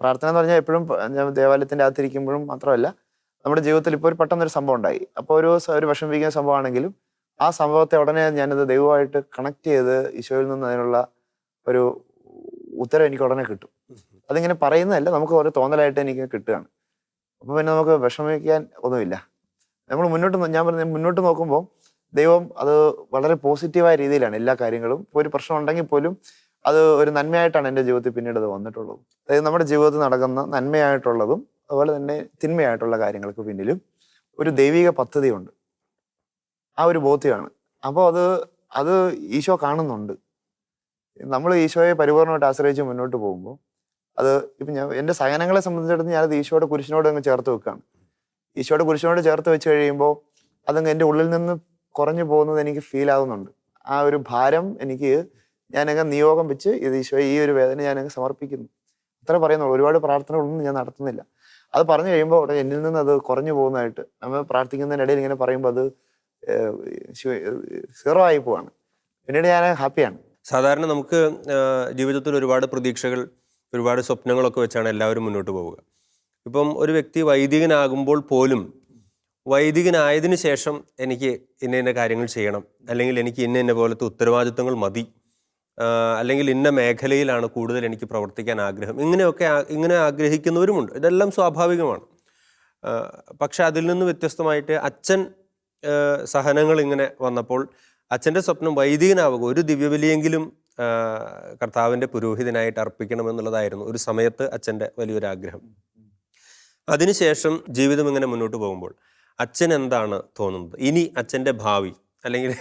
പ്രാർത്ഥന എന്ന് പറഞ്ഞാൽ എപ്പോഴും ദേവാലയത്തിന്റെ അകത്തിരിക്കുമ്പോഴും മാത്രമല്ല നമ്മുടെ ജീവിതത്തിൽ ഇപ്പോൾ ഒരു പെട്ടെന്നൊരു സംഭവം ഉണ്ടായി. അപ്പോൾ ഒരു ഒരു വിഷമിപ്പിക്കുന്ന സംഭവമാണെങ്കിലും ആ സംഭവത്തെ ഉടനെ ഞാനത് ദൈവമായിട്ട് കണക്ട് ചെയ്ത് ഈശോയിൽ നിന്ന് അതിനുള്ള ഒരു ഉത്തരം എനിക്ക് ഉടനെ കിട്ടും. അതിങ്ങനെ പറയുന്നതല്ല നമുക്ക് ഒരു തോന്നലായിട്ട് എനിക്ക് കിട്ടുകയാണ്. അപ്പോൾ പിന്നെ നമുക്ക് വിഷമിക്കാൻ ഒന്നുമില്ല. നമ്മൾ മുന്നോട്ട് ഞാൻ പറഞ്ഞ മുന്നോട്ട് നോക്കുമ്പോൾ ദൈവം അത് വളരെ പോസിറ്റീവായ രീതിയിലാണ് എല്ലാ കാര്യങ്ങളും. ഇപ്പോൾ ഒരു പ്രശ്നം ഉണ്ടെങ്കിൽ പോലും അത് ഒരു നന്മയായിട്ടാണ് എന്റെ ജീവിതത്തിൽ പിന്നീട് അത് വന്നിട്ടുള്ളത്. അതായത് നമ്മുടെ ജീവിതത്തിൽ നടക്കുന്ന നന്മയായിട്ടുള്ളതും അതുപോലെ തന്നെ തിന്മയായിട്ടുള്ള കാര്യങ്ങൾക്ക് പിന്നിലും ഒരു ദൈവിക പദ്ധതിയുണ്ട്. ആ ഒരു ബോധ്യമാണ്. അപ്പോൾ അത് അത് ഈശോ കാണുന്നുണ്ട്. നമ്മൾ ഈശോയെ പരിപൂർണമായിട്ട് ആശ്രയിച്ച് മുന്നോട്ട് പോകുമ്പോൾ അത് ഇപ്പം ഞാൻ എന്റെ സഹനങ്ങളെ സംബന്ധിച്ചിടത്തോളം ഞാനത് ഈശോയുടെ കുരിശിനോട് അങ്ങ് ചേർത്ത് വെക്കുകയാണ് ഈശോയുടെ കുരിശിനോട് ചേർത്ത് വെച്ച് കഴിയുമ്പോൾ അതങ്ങ് എന്റെ ഉള്ളിൽ നിന്ന് കുറഞ്ഞു പോകുന്നത് എനിക്ക് ഫീൽ ആകുന്നുണ്ട് ആ ഒരു ഭാരം എനിക്ക് ഞാനങ്ങ് നിയോഗം വെച്ച് ഇത് ഈശോയെ ഈ ഒരു വേദന ഞാനങ്ങ് സമർപ്പിക്കുന്നു. അത്ര പറയുന്നുള്ളൂ. ഒരുപാട് പ്രാർത്ഥനകളൊന്നും ഞാൻ നടത്തുന്നില്ല. അത് പറഞ്ഞു കഴിയുമ്പോൾ ഉടനെ എന്നിൽ നിന്ന് അത് കുറഞ്ഞു പോകുന്നതായിട്ട് നമ്മൾ പ്രാർത്ഥിക്കുന്നതിനിടയിൽ ഇങ്ങനെ പറയുമ്പോൾ അത് സീറോ ആയി പോവാണ്. പിന്നീട് ഞാൻ ഹാപ്പിയാണ്. സാധാരണ നമുക്ക് ജീവിതത്തിൽ ഒരുപാട് പ്രതീക്ഷകൾ ഒരുപാട് സ്വപ്നങ്ങളൊക്കെ വെച്ചാണ് എല്ലാവരും മുന്നോട്ട് പോവുക. ഇപ്പം ഒരു വ്യക്തി വൈദികനാകുമ്പോൾ പോലും വൈദികനായതിനു ശേഷം എനിക്ക് ഇന്ന ഇന്ന കാര്യങ്ങൾ ചെയ്യണം അല്ലെങ്കിൽ എനിക്ക് ഇന്ന ഇന്ന പോലത്തെ ഉത്തരവാദിത്തങ്ങൾ മതി അല്ലെങ്കിൽ ഇന്ന മേഖലയിലാണ് കൂടുതൽ എനിക്ക് പ്രവർത്തിക്കാൻ ആഗ്രഹം. ഇങ്ങനെയൊക്കെ ഇങ്ങനെ ആഗ്രഹിക്കുന്നവരുമുണ്ട്. ഇതെല്ലാം സ്വാഭാവികമാണ്. പക്ഷെ അതിൽ നിന്ന് വ്യത്യസ്തമായിട്ട് അച്ഛൻ സഹനങ്ങൾ ഇങ്ങനെ വന്നപ്പോൾ അച്ഛന്റെ സ്വപ്നം വൈദികനാവുക ഒരു ദിവ്യബലിയെങ്കിലും കർത്താവിന്റെ പുരോഹിതനായിട്ട് അർപ്പിക്കണമെന്നുള്ളതായിരുന്നു ഒരു സമയത്ത് അച്ഛന്റെ വലിയൊരാഗ്രഹം. അതിനുശേഷം ജീവിതം ഇങ്ങനെ മുന്നോട്ട് പോകുമ്പോൾ അച്ഛൻ എന്താണ് തോന്നുന്നത്? ഇനി അച്ഛന്റെ ഭാവി അല്ലെങ്കിൽ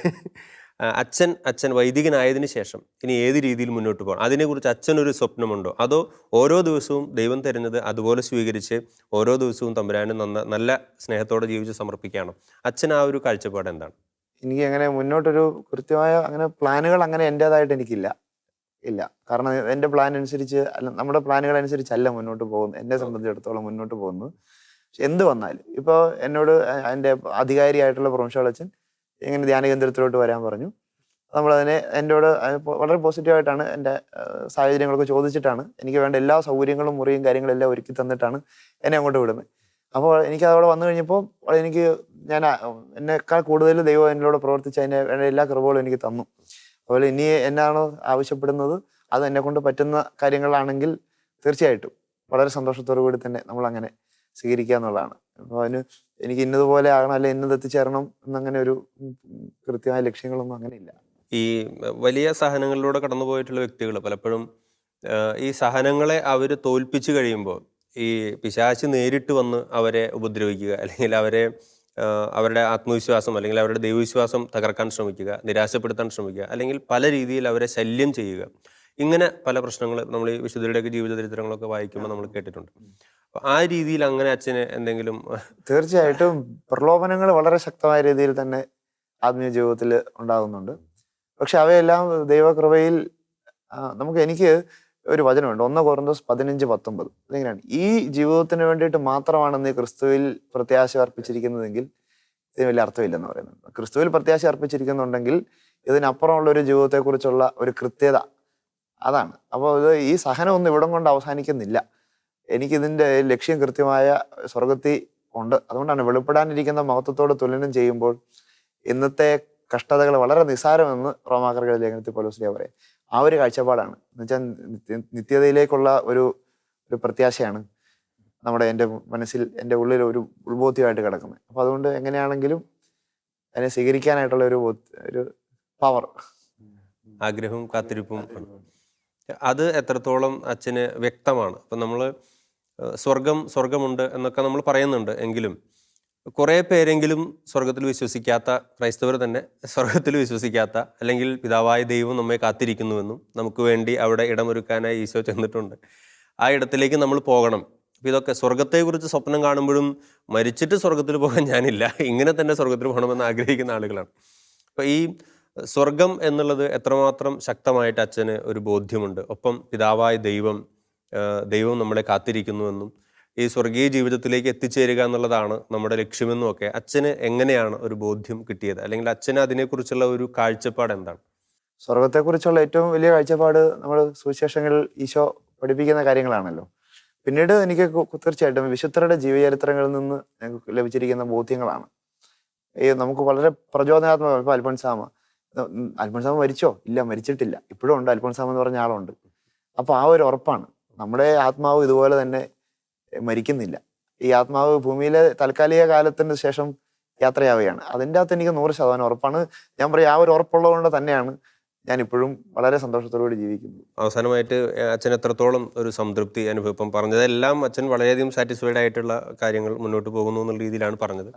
അച്ഛൻ അച്ഛൻ വൈദികനായതിനു ശേഷം ഇനി ഏത് രീതിയിൽ മുന്നോട്ട് പോകണം? അതിനെക്കുറിച്ച് അച്ഛനൊരു സ്വപ്നമുണ്ടോ? അതോ ഓരോ ദിവസവും ദൈവം തരുന്നത് അതുപോലെ സ്വീകരിച്ച് ഓരോ ദിവസവും തമ്പുരാന് നന്ന നല്ല സ്നേഹത്തോടെ ജീവിച്ച് സമർപ്പിക്കുകയാണോ? അച്ഛൻ ആ ഒരു കാഴ്ചപ്പാട് എന്താണ്? എനിക്ക് അങ്ങനെ മുന്നോട്ടൊരു കൃത്യമായ അങ്ങനെ പ്ലാനുകൾ അങ്ങനെ എന്റെതായിട്ട് എനിക്കില്ല. ഇല്ല. കാരണം എന്റെ പ്ലാൻ അനുസരിച്ച് അല്ല നമ്മുടെ പ്ലാനുകൾ അനുസരിച്ചല്ല മുന്നോട്ട് പോകുന്നത്. എന്നെ സംബന്ധിച്ചിടത്തോളം മുന്നോട്ട് പോകുന്നത്. എന്ത് വന്നാലും ഇപ്പോൾ എന്നോട് എന്റെ അധികാരിയായിട്ടുള്ള പ്രൊഫഷണൽ അച്ഛൻ ഇങ്ങനെ ധ്യാന കേന്ദ്രത്തിലോട്ട് വരാൻ പറഞ്ഞു. നമ്മളതിനെ എന്നോട് വളരെ പോസിറ്റീവായിട്ടാണ് എന്റെ സാഹചര്യങ്ങളൊക്കെ ചോദിച്ചിട്ടാണ്. എനിക്ക് വേണ്ട എല്ലാ സൗകര്യങ്ങളും മുറിയും കാര്യങ്ങളും എല്ലാം ഒരുക്കി തന്നിട്ടാണ് എന്നെ അങ്ങോട്ട് വിടുന്നത്. അപ്പോൾ എനിക്ക് അതവിടെ വന്നു കഴിഞ്ഞപ്പോൾ എനിക്ക് ഞാൻ എന്നെക്കാൾ കൂടുതൽ ദൈവം എന്നോട് പ്രവർത്തിച്ച് അതിന്റെ വേണ്ട എല്ലാ കൃപകളും എനിക്ക് തന്നു. അതുപോലെ ഇനി എന്നാണോ ആവശ്യപ്പെടുന്നത്? അത് എന്നെ കൊണ്ട് പറ്റുന്ന കാര്യങ്ങളാണെങ്കിൽ തീർച്ചയായിട്ടും വളരെ സന്തോഷത്തോടു കൂടി തന്നെ നമ്മൾ അങ്ങനെ സ്വീകരിക്കുക എന്നുള്ളതാണ്. അപ്പോൾ അതിന് എനിക്ക് ഇന്നതുപോലെ ആകണം അല്ലെ ഇന്നത് എത്തിച്ചേരണം എന്നങ്ങനെ ഒരു കൃത്യമായ ലക്ഷ്യങ്ങളൊന്നും അങ്ങനെ ഇല്ല ഈ വലിയ സഹനങ്ങളിലൂടെ കടന്നുപോയിട്ടുള്ള വ്യക്തികൾ പലപ്പോഴും ഈ സഹനങ്ങളെ അവർ തോൽപ്പിച്ചു കഴിയുമ്പോൾ ഈ പിശാച്ച് നേരിട്ട് വന്ന് അവരെ ഉപദ്രവിക്കുക അല്ലെങ്കിൽ അവരെ അവരുടെ ആത്മവിശ്വാസം അല്ലെങ്കിൽ അവരുടെ ദൈവവിശ്വാസം തകർക്കാൻ ശ്രമിക്കുക നിരാശപ്പെടുത്താൻ ശ്രമിക്കുക അല്ലെങ്കിൽ പല രീതിയിൽ അവരെ ശല്യം ചെയ്യുക. ഇങ്ങനെ പല പ്രശ്നങ്ങൾ നമ്മൾ ഈ വിശുദ്ധരുടെയൊക്കെ ജീവിത ചരിത്രങ്ങളൊക്കെ വായിക്കുമ്പോൾ നമ്മൾ കേട്ടിട്ടുണ്ട്. ആ രീതിയിൽ അങ്ങനെ അച്ഛന് എന്തെങ്കിലും തീർച്ചയായിട്ടും പ്രലോഭനങ്ങൾ വളരെ ശക്തമായ രീതിയിൽ തന്നെ ആത്മീയ ജീവിതത്തിൽ ഉണ്ടാകുന്നുണ്ട്. പക്ഷെ അവയെല്ലാം ദൈവകൃപയിൽ നമുക്ക് എനിക്ക് ഒരു വചനമുണ്ട്. ഒന്ന് കുറന്തോസ് പതിനഞ്ച് പത്തൊമ്പത്. ഇതെങ്ങനെയാണ്? ഈ ജീവിതത്തിന് വേണ്ടിയിട്ട് മാത്രമാണ് നീ ക്രിസ്തുവിൽ പ്രത്യാശ അർപ്പിച്ചിരിക്കുന്നതെങ്കിൽ ഇതിന് വലിയ അർത്ഥമില്ലെന്ന് പറയുന്നത് ക്രിസ്തുവിൽ പ്രത്യാശ അർപ്പിച്ചിരിക്കുന്നുണ്ടെങ്കിൽ ഇതിനപ്പുറമുള്ള ഒരു ജീവിതത്തെക്കുറിച്ചുള്ള ഒരു കൃത്യത അതാണ്. അപ്പോൾ ഇത് ഈ സഹനം ഒന്നും ഇവിടം കൊണ്ട് അവസാനിക്കുന്നില്ല. എനിക്കിതിന്റെ ലക്ഷ്യം കൃത്യമായ സ്വർഗത്തിൽ ഉണ്ട്. അതുകൊണ്ടാണ് വെളിപ്പെടാനിരിക്കുന്ന മഹത്വത്തോട് തുലനം ചെയ്യുമ്പോൾ ഇന്നത്തെ കഷ്ടതകൾ വളരെ നിസ്സാരമെന്ന് റോമാക്കറുകളുടെ ലേഖനത്തിൽ പോലോസ്ലിയ പറയും. ആ ഒരു കാഴ്ചപ്പാടാണ്. എന്നുവെച്ചാൽ നിത്യ- നിത്യതയിലേക്കുള്ള ഒരു ഒരു പ്രത്യാശയാണ് നമ്മുടെ എന്റെ മനസ്സിൽ എന്റെ ഉള്ളിൽ ഒരു ഉൾബോധ്യമായിട്ട് കിടക്കുന്നത്. അപ്പോൾ അതുകൊണ്ട് എങ്ങനെയാണെങ്കിലും അതിനെ സ്വീകരിക്കാനായിട്ടുള്ള ഒരു ഒരു പവർ ആഗ്രഹവും കാത്തിരിപ്പും. അത് എത്രത്തോളം അച്ഛന് വ്യക്തമാണ്. അപ്പം നമ്മൾ സ്വർഗം സ്വർഗമുണ്ട് എന്നൊക്കെ നമ്മൾ പറയുന്നുണ്ട് എങ്കിലും കുറേ പേരെങ്കിലും സ്വർഗത്തിൽ വിശ്വസിക്കാത്ത ക്രൈസ്തവർ തന്നെ സ്വർഗത്തിൽ വിശ്വസിക്കാത്ത അല്ലെങ്കിൽ പിതാവായ ദൈവം നമ്മെ കാത്തിരിക്കുന്നുവെന്നും നമുക്ക് വേണ്ടി അവിടെ ഇടമൊരുക്കാനായി ഈശോ ചെന്നിട്ടുണ്ട്. ആ ഇടത്തിലേക്ക് നമ്മൾ പോകണം. അപ്പോൾ ഇതൊക്കെ സ്വർഗത്തെക്കുറിച്ച് സ്വപ്നം കാണുമ്പോഴും മരിച്ചിട്ട് സ്വർഗത്തിൽ പോകാൻ ഞാനില്ല ഇങ്ങനെ തന്നെ സ്വർഗത്തിൽ പോകണമെന്ന് ആഗ്രഹിക്കുന്ന ആളുകളാണ്. അപ്പോൾ ഈ സ്വർഗം എന്നുള്ളത് എത്രമാത്രം ശക്തമായിട്ട് അച്ഛന് ഒരു ബോധ്യമുണ്ട്. ഒപ്പം പിതാവായ ദൈവം ദൈവം നമ്മളെ കാത്തിരിക്കുന്നുവെന്നും ഈ സ്വർഗീയ ജീവിതത്തിലേക്ക് എത്തിച്ചേരുക എന്നുള്ളതാണ് നമ്മുടെ ലക്ഷ്യമെന്നും ഒക്കെ അച്ഛന് എങ്ങനെയാണ് ഒരു ബോധ്യം കിട്ടിയത്? അല്ലെങ്കിൽ അച്ഛന് അതിനെക്കുറിച്ചുള്ള ഒരു കാഴ്ചപ്പാട് എന്താണ്? സ്വർഗത്തെക്കുറിച്ചുള്ള ഏറ്റവും വലിയ കാഴ്ചപ്പാട് നമ്മൾ സുവിശേഷങ്ങളിൽ ഈശോ പഠിപ്പിക്കുന്ന കാര്യങ്ങളാണല്ലോ. പിന്നീട് എനിക്ക് തീർച്ചയായിട്ടും വിശുദ്ധരുടെ ജീവചരിത്രങ്ങളിൽ നിന്ന് ലഭിച്ചിരിക്കുന്ന ബോധ്യങ്ങളാണ്. ഈ നമുക്ക് വളരെ പ്രചോദനാത്മകം ഇപ്പോൾ അൽഫോൻസാമ മരിച്ചോ? ഇല്ല മരിച്ചിട്ടില്ല. ഇപ്പോഴും ഉണ്ട് അൽഫോൻസാമ എന്ന് പറഞ്ഞ ആളുണ്ട്. അപ്പോൾ ആ ഒരു ഉറപ്പാണ്. നമ്മുടെ ആത്മാവ് ഇതുപോലെ തന്നെ മരിക്കുന്നില്ല. ഈ ആത്മാവ് ഭൂമിയിലെ താൽക്കാലിക കാലത്തിന് ശേഷം യാത്രയാവുകയാണ്. അതിന്റെ അകത്ത് എനിക്ക് നൂറ് ശതമാനം ഉറപ്പാണ്. ഞാൻ പറയും ആ ഒരു ഉറപ്പുള്ളത് കൊണ്ട് തന്നെയാണ് ഞാൻ ഇപ്പോഴും വളരെ സന്തോഷത്തോടുകൂടി ജീവിക്കുന്നത്. അവസാനമായിട്ട് അച്ഛൻ എത്രത്തോളം ഒരു സംതൃപ്തി അനുഭവം ഇപ്പം പറഞ്ഞതെല്ലാം അച്ഛൻ വളരെയധികം സാറ്റിസ്ഫൈഡ് ആയിട്ടുള്ള കാര്യങ്ങൾ മുന്നോട്ട് പോകുന്നു എന്നുള്ള രീതിയിലാണ് പറഞ്ഞത്.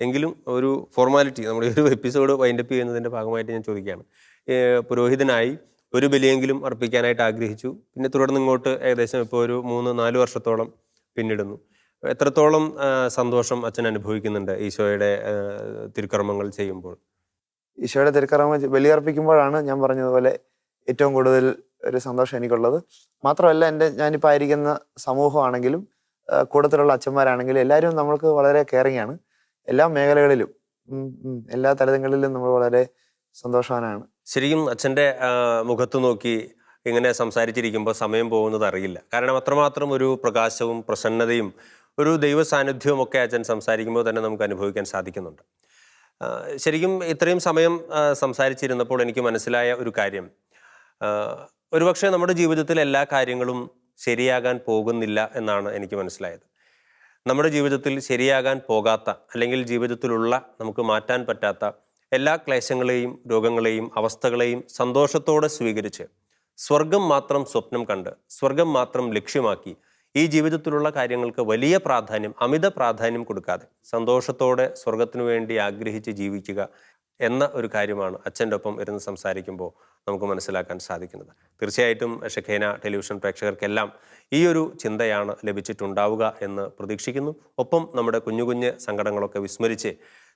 എങ്കിലും ഒരു ഫോർമാലിറ്റി നമ്മുടെ ഒരു എപ്പിസോഡ് വൈൻഡപ്പ് ചെയ്യുന്നതിന്റെ ഭാഗമായിട്ട് ഞാൻ ചോദിക്കുകയാണ്. പുരോഹിതനായി ഒരു ബലിയെങ്കിലും അർപ്പിക്കാനായിട്ട് ആഗ്രഹിച്ചു. പിന്നെ തുടർന്ന് ഇങ്ങോട്ട് ഏകദേശം ഇപ്പോൾ ഒരു മൂന്ന് നാല് വർഷത്തോളം പിന്നിടുന്നു. എത്രത്തോളം സന്തോഷം അച്ഛൻ അനുഭവിക്കുന്നുണ്ട് ഈശോയുടെ തിരുക്കർമ്മങ്ങൾ ചെയ്യുമ്പോൾ? ഈശോയുടെ തിരുക്കറമ ബലിയർപ്പിക്കുമ്പോഴാണ് ഞാൻ പറഞ്ഞതുപോലെ ഏറ്റവും കൂടുതൽ ഒരു സന്തോഷം എനിക്കുള്ളത്. മാത്രമല്ല എന്റെ ഞാനിപ്പോൾ ആയിരിക്കുന്ന സമൂഹമാണെങ്കിലും കൂട്ടത്തിലുള്ള അച്ഛന്മാരാണെങ്കിലും എല്ലാവരും നമ്മൾക്ക് വളരെ കെയറിങ് ആണ്. എല്ലാ മേഖലകളിലും എല്ലാ തലങ്ങളിലും നമ്മൾ വളരെ സന്തോഷവാനാണ്. ശരിക്കും അച്ഛന്റെ മുഖത്ത് നോക്കി ഇങ്ങനെ സംസാരിച്ചിരിക്കുമ്പോൾ സമയം പോകുന്നത് അറിയില്ല. കാരണം അത്രമാത്രം ഒരു പ്രകാശവും പ്രസന്നതയും ഒരു ദൈവ സാന്നിധ്യവും ഒക്കെ അച്ഛൻ സംസാരിക്കുമ്പോൾ തന്നെ നമുക്ക് അനുഭവിക്കാൻ സാധിക്കുന്നുണ്ട്. ശരിക്കും ഇത്രയും സമയം സംസാരിച്ചിരുന്നപ്പോൾ എനിക്ക് മനസ്സിലായ ഒരു കാര്യം. ഒരുപക്ഷെ നമ്മുടെ ജീവിതത്തിൽ എല്ലാ കാര്യങ്ങളും ശരിയാകാൻ പോകുന്നില്ല എന്നാണ് എനിക്ക് മനസ്സിലായത്. നമ്മുടെ ജീവിതത്തിൽ ശരിയാകാൻ പോകാത്ത അല്ലെങ്കിൽ ജീവിതത്തിലുള്ള നമുക്ക് മാറ്റാൻ പറ്റാത്ത എല്ലാ ക്ലേശങ്ങളെയും രോഗങ്ങളെയും അവസ്ഥകളെയും സന്തോഷത്തോടെ സ്വീകരിച്ച് സ്വർഗം മാത്രം സ്വപ്നം കണ്ട് സ്വർഗം മാത്രം ലക്ഷ്യമാക്കി ഈ ജീവിതത്തിലുള്ള കാര്യങ്ങൾക്ക് വലിയ പ്രാധാന്യം അമിത പ്രാധാന്യം കൊടുക്കാതെ സന്തോഷത്തോടെ സ്വർഗത്തിനു വേണ്ടി ആഗ്രഹിച്ച് ജീവിക്കുക എന്ന ഒരു കാര്യമാണ് അച്ഛന്റെ ഒപ്പം ഇരുന്ന് സംസാരിക്കുമ്പോൾ നമുക്ക് മനസ്സിലാക്കാൻ സാധിക്കുന്നത്. തീർച്ചയായിട്ടും ഷെഖേന ടെലിവിഷൻ പ്രേക്ഷകർക്കെല്ലാം ഈ ഒരു ചിന്തയാണ് ലഭിച്ചിട്ടുണ്ടാവുക എന്ന് പ്രതീക്ഷിക്കുന്നു. ഒപ്പം നമ്മുടെ കുഞ്ഞു കുഞ്ഞ് സങ്കടങ്ങളൊക്കെ വിസ്മരിച്ച്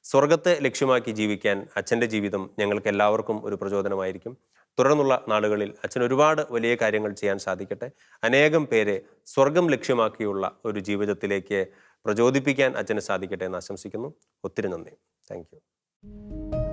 സ്വർഗത്തെ ലക്ഷ്യമാക്കി ജീവിക്കാൻ അച്ഛന്റെ ജീവിതം ഞങ്ങൾക്ക് എല്ലാവർക്കും ഒരു പ്രചോദനമായിരിക്കും. തുടർന്നുള്ള നാളുകളിൽ അച്ഛൻ ഒരുപാട് വലിയ കാര്യങ്ങൾ ചെയ്യാൻ സാധിക്കട്ടെ. അനേകം പേരെ സ്വർഗം ലക്ഷ്യമാക്കിയുള്ള ഒരു ജീവിതത്തിലേക്ക് പ്രചോദിപ്പിക്കാൻ അച്ഛന് സാധിക്കട്ടെ എന്ന് ആശംസിക്കുന്നു. ഒത്തിരി നന്ദി. താങ്ക്